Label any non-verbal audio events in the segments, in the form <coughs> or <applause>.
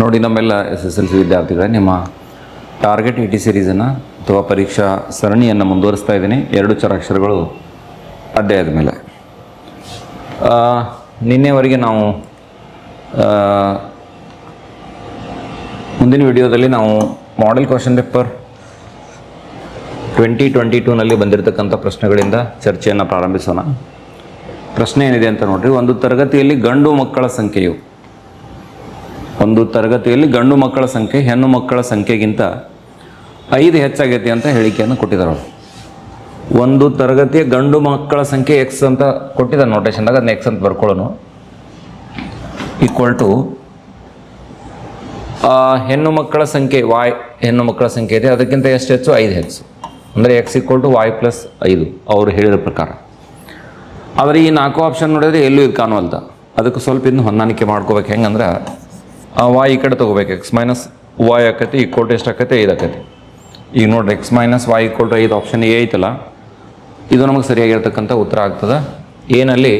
ನೋಡಿ ನಮ್ಮೆಲ್ಲ S S L C ವಿದ್ಯಾರ್ಥಿಗಳೇ, ನಿಮ್ಮ ಟಾರ್ಗೆಟ್ ಇ ಟಿ ಸಿರೀಸನ್ನು ಅಥವಾ ಪರೀಕ್ಷಾ ಸರಣಿಯನ್ನು ಮುಂದುವರಿಸ್ತಾ ಇದ್ದೀನಿ. ಎರಡು ಚರಾಕ್ಷರಗಳು ಅಧ್ಯಾಯದ ಮೇಲೆ. ನಿನ್ನೆವರೆಗೆ ನಾವು ಮುಂದಿನ ವಿಡಿಯೋದಲ್ಲಿ ನಾವು model question paper twenty twenty ಟೂನಲ್ಲಿ ಬಂದಿರತಕ್ಕಂಥ ಪ್ರಶ್ನೆಗಳಿಂದ ಚರ್ಚೆಯನ್ನು ಪ್ರಾರಂಭಿಸೋಣ. ಪ್ರಶ್ನೆ ಏನಿದೆ ಅಂತ ನೋಡ್ರಿ. ಒಂದು ತರಗತಿಯಲ್ಲಿ ಗಂಡು ಮಕ್ಕಳ ಸಂಖ್ಯೆಯು ಒಂದು ತರಗತಿಯಲ್ಲಿ ಗಂಡು ಮಕ್ಕಳ ಸಂಖ್ಯೆ, ಹೆಣ್ಣು ಮಕ್ಕಳ ಸಂಖ್ಯೆಗಿಂತ ಐದು ಹೆಚ್ಚಾಗೈತಿ ಅಂತ ಹೇಳಿಕೆಯನ್ನು ಕೊಟ್ಟಿದ್ದಾರೆ ಅವರು. ಒಂದು ತರಗತಿಯ ಗಂಡು ಮಕ್ಕಳ ಸಂಖ್ಯೆ ಎಕ್ಸ್ ಅಂತ ಕೊಟ್ಟಿದ್ದಾರೆ ನೋಟೇಶನ್ದಾಗ ಅದನ್ನ ಎಕ್ಸ್ ಅಂತ ಬರ್ಕೊಳ್ಳೋನು. ಈಕ್ವಲ್ ಟು ಹೆಣ್ಣು ಮಕ್ಕಳ ಸಂಖ್ಯೆ ವಾಯ್ ಹೆಣ್ಣು ಮಕ್ಕಳ ಸಂಖ್ಯೆ ಇದೆ, ಅದಕ್ಕಿಂತ ಎಷ್ಟು ಹೆಚ್ಚು? ಐದು ಹೆಚ್ಚು. ಅಂದರೆ x equal to y plus ಐದು, ಅವರು ಹೇಳಿದ ಪ್ರಕಾರ. ಆದರೆ ಈ ನಾಲ್ಕು ಆಪ್ಷನ್ ನೋಡಿದ್ರೆ ಎಲ್ಲೂ ಇದು ಕಾಣುವಲ್ತ ಅದಕ್ಕೆ ಸ್ವಲ್ಪ ಇನ್ನು ಹೊಂದಾಣಿಕೆ ಮಾಡ್ಕೋಬೇಕು ಹೆಂಗಂದ್ರೆ ಆ ವಾಯ್ ಈ ಕಡೆ ತೊಗೋಬೇಕು ಎಕ್ಸ್ ಮೈನಸ್ ವಾಯ್ ಆಕೈತಿ ಈಕ್ವಲ್ ಟು ಎಷ್ಟು ಆಕೈತಿ? ಐದು ಆಕತಿ. ಈಗ ನೋಡ್ರಿ x minus y equal to ಐದು ಆಪ್ಷನ್ ಎ ಐತಲ್ಲ, ಇದು ನಮಗೆ ಸರಿಯಾಗಿರ್ತಕ್ಕಂಥ ಉತ್ತರ ಆಗ್ತದೆ. ಏನಲ್ಲಿ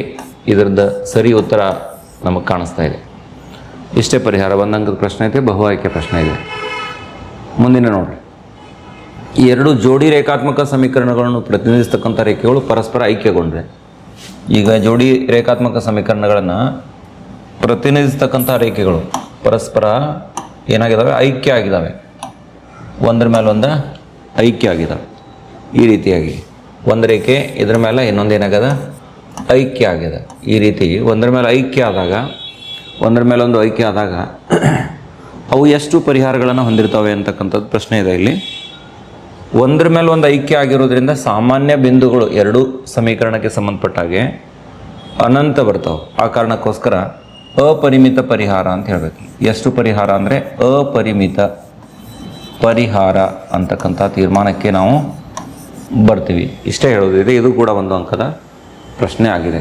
ಇದರದ್ದು ಸರಿ ಉತ್ತರ ನಮಗೆ ಕಾಣಿಸ್ತಾ ಇದೆ. ಇಷ್ಟೇ ಪರಿಹಾರ, ಬಂದಂಗದ ಪ್ರಶ್ನೆ ಐತೆ, ಬಹು ಆಯ್ಕೆ ಪ್ರಶ್ನೆ ಇದೆ. ಮುಂದಿನ ನೋಡ್ರಿ. ಎರಡು ಜೋಡಿ ರೇಖಾತ್ಮಕ ಸಮೀಕರಣಗಳನ್ನು ಪ್ರತಿನಿಧಿಸ್ತಕ್ಕಂಥ ರೇಖೆಗಳು ಪರಸ್ಪರ ಐಕ್ಯಗೊಂಡ್ರೆ. ಈಗ ಜೋಡಿ ರೇಖಾತ್ಮಕ ಸಮೀಕರಣಗಳನ್ನು ಪ್ರತಿನಿಧಿಸ್ತಕ್ಕಂಥ ರೇಖೆಗಳು. ಪರಸ್ಪರ ಏನಾಗಿದ್ದಾವೆ ಐಕ್ಯ ಆಗಿದ್ದಾವೆ ಒಂದ್ರ ಮೇಲೆ ಒಂದು ಐಕ್ಯ ಆಗಿದ್ದಾವೆ ಈ ರೀತಿಯಾಗಿ ಒಂದು ರೇಖೆ, ಇದ್ರ ಮೇಲೆ ಇನ್ನೊಂದು ಏನಾಗದ ಐಕ್ಯ ಆಗಿದೆ ಈ ರೀತಿ ಒಂದರ ಮೇಲೆ ಐಕ್ಯ ಆದಾಗ, ಒಂದರ ಮೇಲೆ ಒಂದು ಐಕ್ಯ ಆದಾಗ <clears throat> ಅವು ಎಷ್ಟು ಪರಿಹಾರಗಳನ್ನು ಹೊಂದಿರ್ತವೆ ಅಂತಕ್ಕಂಥದ್ದು ಪ್ರಶ್ನೆ ಇದೆ ಇಲ್ಲಿ. ಒಂದ್ರ ಮೇಲೆ ಒಂದು ಐಕ್ಯ ಆಗಿರೋದ್ರಿಂದ ಸಾಮಾನ್ಯ ಬಿಂದುಗಳು ಎರಡು ಸಮೀಕರಣಕ್ಕೆ ಸಂಬಂಧಪಟ್ಟ ಹಾಗೆ ಅನಂತ ಬರ್ತಾವೆ. ಆ ಕಾರಣಕ್ಕೋಸ್ಕರ ಅಪರಿಮಿತ ಪರಿಹಾರ ಅಂತ ಹೇಳ್ಬೇಕು. ಎಷ್ಟು ಪರಿಹಾರ ಅಂದರೆ ಅಪರಿಮಿತ ಪರಿಹಾರ ಅಂತಕ್ಕಂಥ ತೀರ್ಮಾನಕ್ಕೆ ನಾವು ಬರ್ತೀವಿ. ಇಷ್ಟೇ ಹೇಳೋದಿದೆ ಇದು ಕೂಡ ಒಂದು ಅಂಕದ ಪ್ರಶ್ನೆ ಆಗಿದೆ.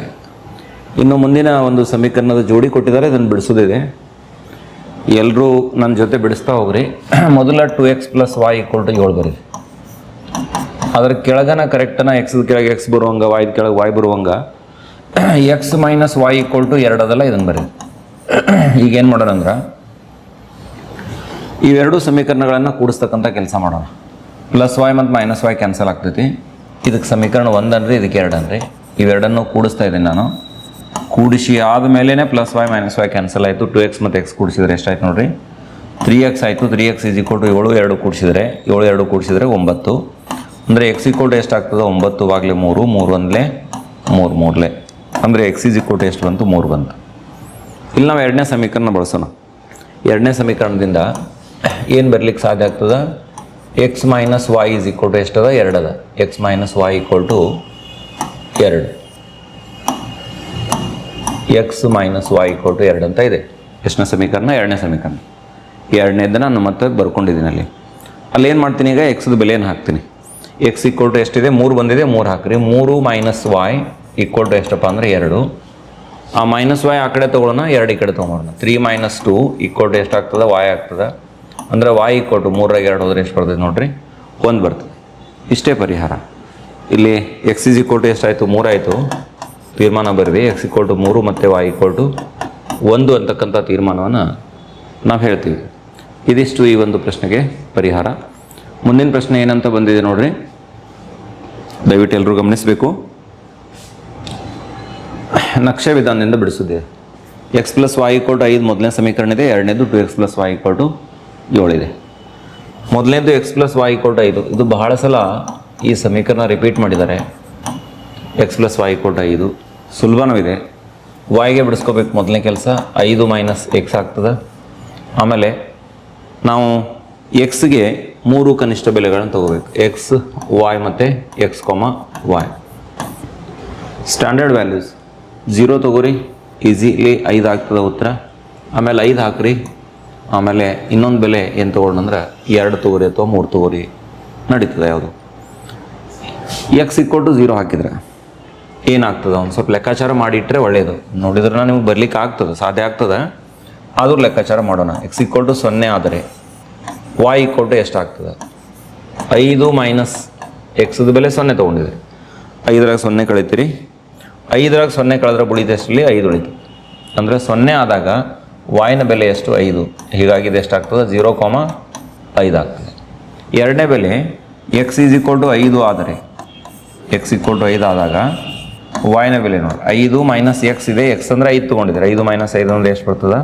ಇನ್ನು ಮುಂದಿನ ಒಂದು ಸಮೀಕರಣದ ಜೋಡಿ ಕೊಟ್ಟಿದ್ದಾರೆ, ಇದನ್ನು ಬಿಡಿಸೋದಿದೆ ಎಲ್ಲರೂ ನನ್ನ ಜೊತೆ ಬಿಡಿಸ್ತಾ ಹೋಗ್ರಿ. <clears throat> ಮೊದಲ two x plus y equal to ಏಳು ಬರೀ ಅದರ ಕೆಳಗನ ಕರೆಕ್ಟನ ಎಕ್ಸ್ ಕೆಳಗೆ ಎಕ್ಸ್ ಬರುವಂಗ ವಾಯ್ದ ಕೆಳಗೆ y ಬರುವಂಗ x minus y equal to ಎರಡು ಅದಲ್ಲ, ಇದನ್ನು ಬರೀ. <coughs> ಈಗ ಏನು ಮಾಡೋಣ ಅಂದ್ರೆ ಇವೆರಡು ಸಮೀಕರಣಗಳನ್ನು ಕೂಡಿಸ್ತಕ್ಕಂಥ ಕೆಲಸ ಮಾಡೋಣ. ಪ್ಲಸ್ ವೈ ಮತ್ತು ಮೈನಸ್ ವೈ ಕ್ಯಾನ್ಸಲ್ ಆಗ್ತೈತಿ. ಇದಕ್ಕೆ ಸಮೀಕರಣ ಒಂದನ್ರಿ ಇದಕ್ಕೆ ಎರಡು ಅನ್ರಿ ಇವೆರಡನ್ನು ಕೂಡಿಸ್ತಾ ಇದ್ದೀನಿ ನಾನು. ಕೂಡಿಸಿ ಆದಮೇಲೆ plus y minus y cancel ಆಯಿತು. ಟು ಎಕ್ಸ್ ಮತ್ತು ಎಕ್ಸ್ ಕೂಡಿಸಿದ್ರೆ ಎಷ್ಟಾಯ್ತು ನೋಡಿರಿ? ತ್ರೀ ಎಕ್ಸ್ ಆಯಿತು. Three x is equal to ಏಳು, ಎರಡು ಕೂಡಿಸಿದರೆ, ಏಳು, ಎರಡು ಕೂಡಿಸಿದರೆ ಒಂಬತ್ತು. ಅಂದರೆ ಎಕ್ಸ್ ಈಕ್ವಲ್ ಟು ಎಷ್ಟಾಗ್ತದೆ ಒಂಬತ್ತು ಬಾಗ್ಲೆ ಮೂರು ಮೂರು ಅಂದಲೇ ಮೂರು, ಮೂರಲೆ. ಅಂದರೆ ಎಕ್ಸ್ ಇಸ್ ಈಕ್ವಲ್ ಟು ಎಷ್ಟು ಬಂತು? ಮೂರು ಬಂತು ಇಲ್ಲಿ ನಾವು ಎರಡನೇ ಸಮೀಕರಣ ಬಳಸೋಣ. ಎರಡನೇ ಸಮೀಕರಣದಿಂದ ಏನು ಬರಲಿಕ್ಕೆ ಸಾಧ್ಯ ಆಗ್ತದೆ? X minus y is equal to ಎಷ್ಟದ? ಎರಡದ. X minus y equal to ಎರಡು. X minus y equal to ಎರಡು ಅಂತ ಇದೆ. ಎಷ್ಟನೇ ಸಮೀಕರಣ? ಎರಡನೇ ಸಮೀಕರಣ. ಎರಡನೇದು ನಾನು ಮತ್ತೆ ಬರ್ಕೊಂಡಿದ್ದೀನಿ ಅಲ್ಲಿ. ಅಲ್ಲಿ ಏನು ಮಾಡ್ತೀನಿ ಈಗ? ಎಕ್ಸ್ದು ಬೆಲೆಯನ್ನು ಹಾಕ್ತೀನಿ? ಎಕ್ಸ್ ಈಕ್ವಲ್ ಟು ಎಷ್ಟಿದೆ? ಮೂರು ಬಂದಿದೆ, ಮೂರು ಹಾಕ್ರಿ. ಮೂರು ಮೈನಸ್ ವಾಯ್ ಈಕ್ವಲ್ ಟು ಎಷ್ಟಪ್ಪ ಅಂದರೆ ಎರಡು. ಆ ಮೈನಸ್ ವಾಯ್ ಆ ಕಡೆ ತೊಗೊಳೋಣ ಎರಡು ಈ ಕಡೆ ತೊಗೊಳೋಣ three minus two equal to ಎಷ್ಟು ಆಗ್ತದೆ ವಾಯ್ ಆಗ್ತದೆ. ಅಂದರೆ ವಾಯ್ ಈಕ್ವಲ್ ಟು ಮೂರಾಗ ಎರಡು ಹೋದರೆ ಎಷ್ಟು ಬರ್ತದೆ ನೋಡಿರಿ? ಒಂದು ಬರ್ತದೆ. ಇಷ್ಟೇ ಪರಿಹಾರ. ಇಲ್ಲಿ ಎಕ್ಸ್ ಇಸ್ ಈಕ್ವಲ್ ಟು ಎಷ್ಟಾಯಿತು? ಮೂರಾಯಿತು ತೀರ್ಮಾನ ಬರೀರಿ ಎಕ್ಸ್ ಈಕ್ವಲ್ ಟು ಮೂರು ಮತ್ತು ವಾಯ್ ಈಕ್ವಲ್ ಟು ಒಂದು ಅಂತಕ್ಕಂಥ ತೀರ್ಮಾನವನ್ನು ನಾವು ಹೇಳ್ತೀವಿ. ಇದಿಷ್ಟು ಈ ಒಂದು ಪ್ರಶ್ನೆಗೆ ಪರಿಹಾರ. ಮುಂದಿನ ಪ್ರಶ್ನೆ ಏನಂತ ಬಂದಿದೆ ನೋಡ್ರಿ? ದಯವಿಟ್ಟು ಎಲ್ಲರೂ ಗಮನಿಸಬೇಕು. ನಕ್ಷೆ ವಿಧಾನದಿಂದ ಬಿಡಿಸಿದೆ ಎಕ್ಸ್ ಪ್ಲಸ್ ವಾಯ್ ಟು ಐದು ಮೊದಲನೇ ಸಮೀಕರಣ ಇದೆ, ಎರಡನೇದು two x plus y equal to ಏಳಿದೆ ಮೊದಲನೇದು ಎಕ್ಸ್ ಪ್ಲಸ್ ವಾಯ್ ಟು ಐದು. ಇದು ಬಹಳ ಸಲ ಈ ಸಮೀಕರಣ ರಿಪೀಟ್ ಮಾಡಿದ್ದಾರೆ. ಎಕ್ಸ್ ಪ್ಲಸ್ ವಾಯ್ ಟು ಐದು. ಸುಲಭನೂ ಇದೆ ವಾಯ್ಗೆ ಬಿಡಿಸ್ಕೋಬೇಕು ಮೊದಲನೇ ಕೆಲಸ. ಐದು ಮೈನಸ್ ಎಕ್ಸ್ ಆಗ್ತದೆ. ಆಮೇಲೆ ನಾವು ಎಕ್ಸ್ಗೆ ಮೂರು ಕನಿಷ್ಠ ಬೆಲೆಗಳನ್ನು ತಗೋಬೇಕು. ಎಕ್ಸ್ ವಾಯ್ ಮತ್ತು x comma y standard values zero ತಗೋರಿ ಈಸಿಲಿ ಐದು ಆಗ್ತದೆ ಉತ್ತರ. ಆಮೇಲೆ ಐದು ಹಾಕ್ರಿ. ಆಮೇಲೆ ಇನ್ನೊಂದು ಬೆಲೆ ಏನು ತೊಗೊಂಡ್ರೆ ಎರಡು ತಗೋರಿ ಅಥವಾ ಮೂರು ತಗೋರಿ ನಡೀತದೆ ಯಾವುದು. ಎಕ್ಸ್ ಇಕ್ವಲ್ ಟು ಝೀರೋ ಹಾಕಿದ್ರೆ ಏನಾಗ್ತದೆ ಒಂದು ಸ್ವಲ್ಪ ಲೆಕ್ಕಾಚಾರ ಮಾಡಿಟ್ರೆ ಒಳ್ಳೆಯದು ನೋಡಿದ್ರೆ ನಿಮ್ಗೆ ಬರ್ಲಿಕ್ಕೆ ಆಗ್ತದೆ, ಸಾಧ್ಯ ಆಗ್ತದೆ. ಆದರೂ ಲೆಕ್ಕಾಚಾರ ಮಾಡೋಣ. ಎಕ್ಸ್ ಇಕ್ವಲ್ ಟು ಸೊನ್ನೆ ಆದರೆ ವಾಯ್ ಇಕ್ವಲ್ ಟು ಎಷ್ಟಾಗ್ತದೆ ಐದು ಮೈನಸ್ ಎಕ್ಸದ ಬೆಲೆ ಸೊನ್ನೆ ತೊಗೊಂಡಿದೆ ಐದರಾಗ ಸೊನ್ನೆ ಕಳಿತೀರಿ. ಐದರಾಗ ಸೊನ್ನೆ ಕಳೆದ್ರೆ ಉಳಿದ ಎಷ್ಟಲ್ಲಿ ಐದು ಉಳಿತು. ಅಂದರೆ ಸೊನ್ನೆ ಆದಾಗ ವಾಯಿನ ಬೆಲೆ ಎಷ್ಟು? ಐದು. ಹೀಗಾಗಿ ಇದು ಎಷ್ಟಾಗ್ತದೆ? ಜೀರೋ ಕಾಮ ಐದು ಆಗ್ತದೆ. ಎರಡನೇ ಬೆಲೆ ಎಕ್ಸ್ ಈಸ್ ಈಕ್ವಲ್ ಟು ಐದು ಆದರೆ. ಎಕ್ಸ್ ಈಕ್ವಲ್ ಟು ಐದು ಆದಾಗ ವಾಯಿನ ಬೆಲೆ ನೋಡಿ. ಐದು ಮೈನಸ್ ಎಕ್ಸ್ ಇದೆ. ಎಕ್ಸ್ ಅಂದರೆ ಐದು ತೊಗೊಂಡಿದ್ದಾರೆ. ಐದು ಮೈನಸ್ ಐದು ಅಂದರೆ ಎಷ್ಟು ಬರ್ತದೆ?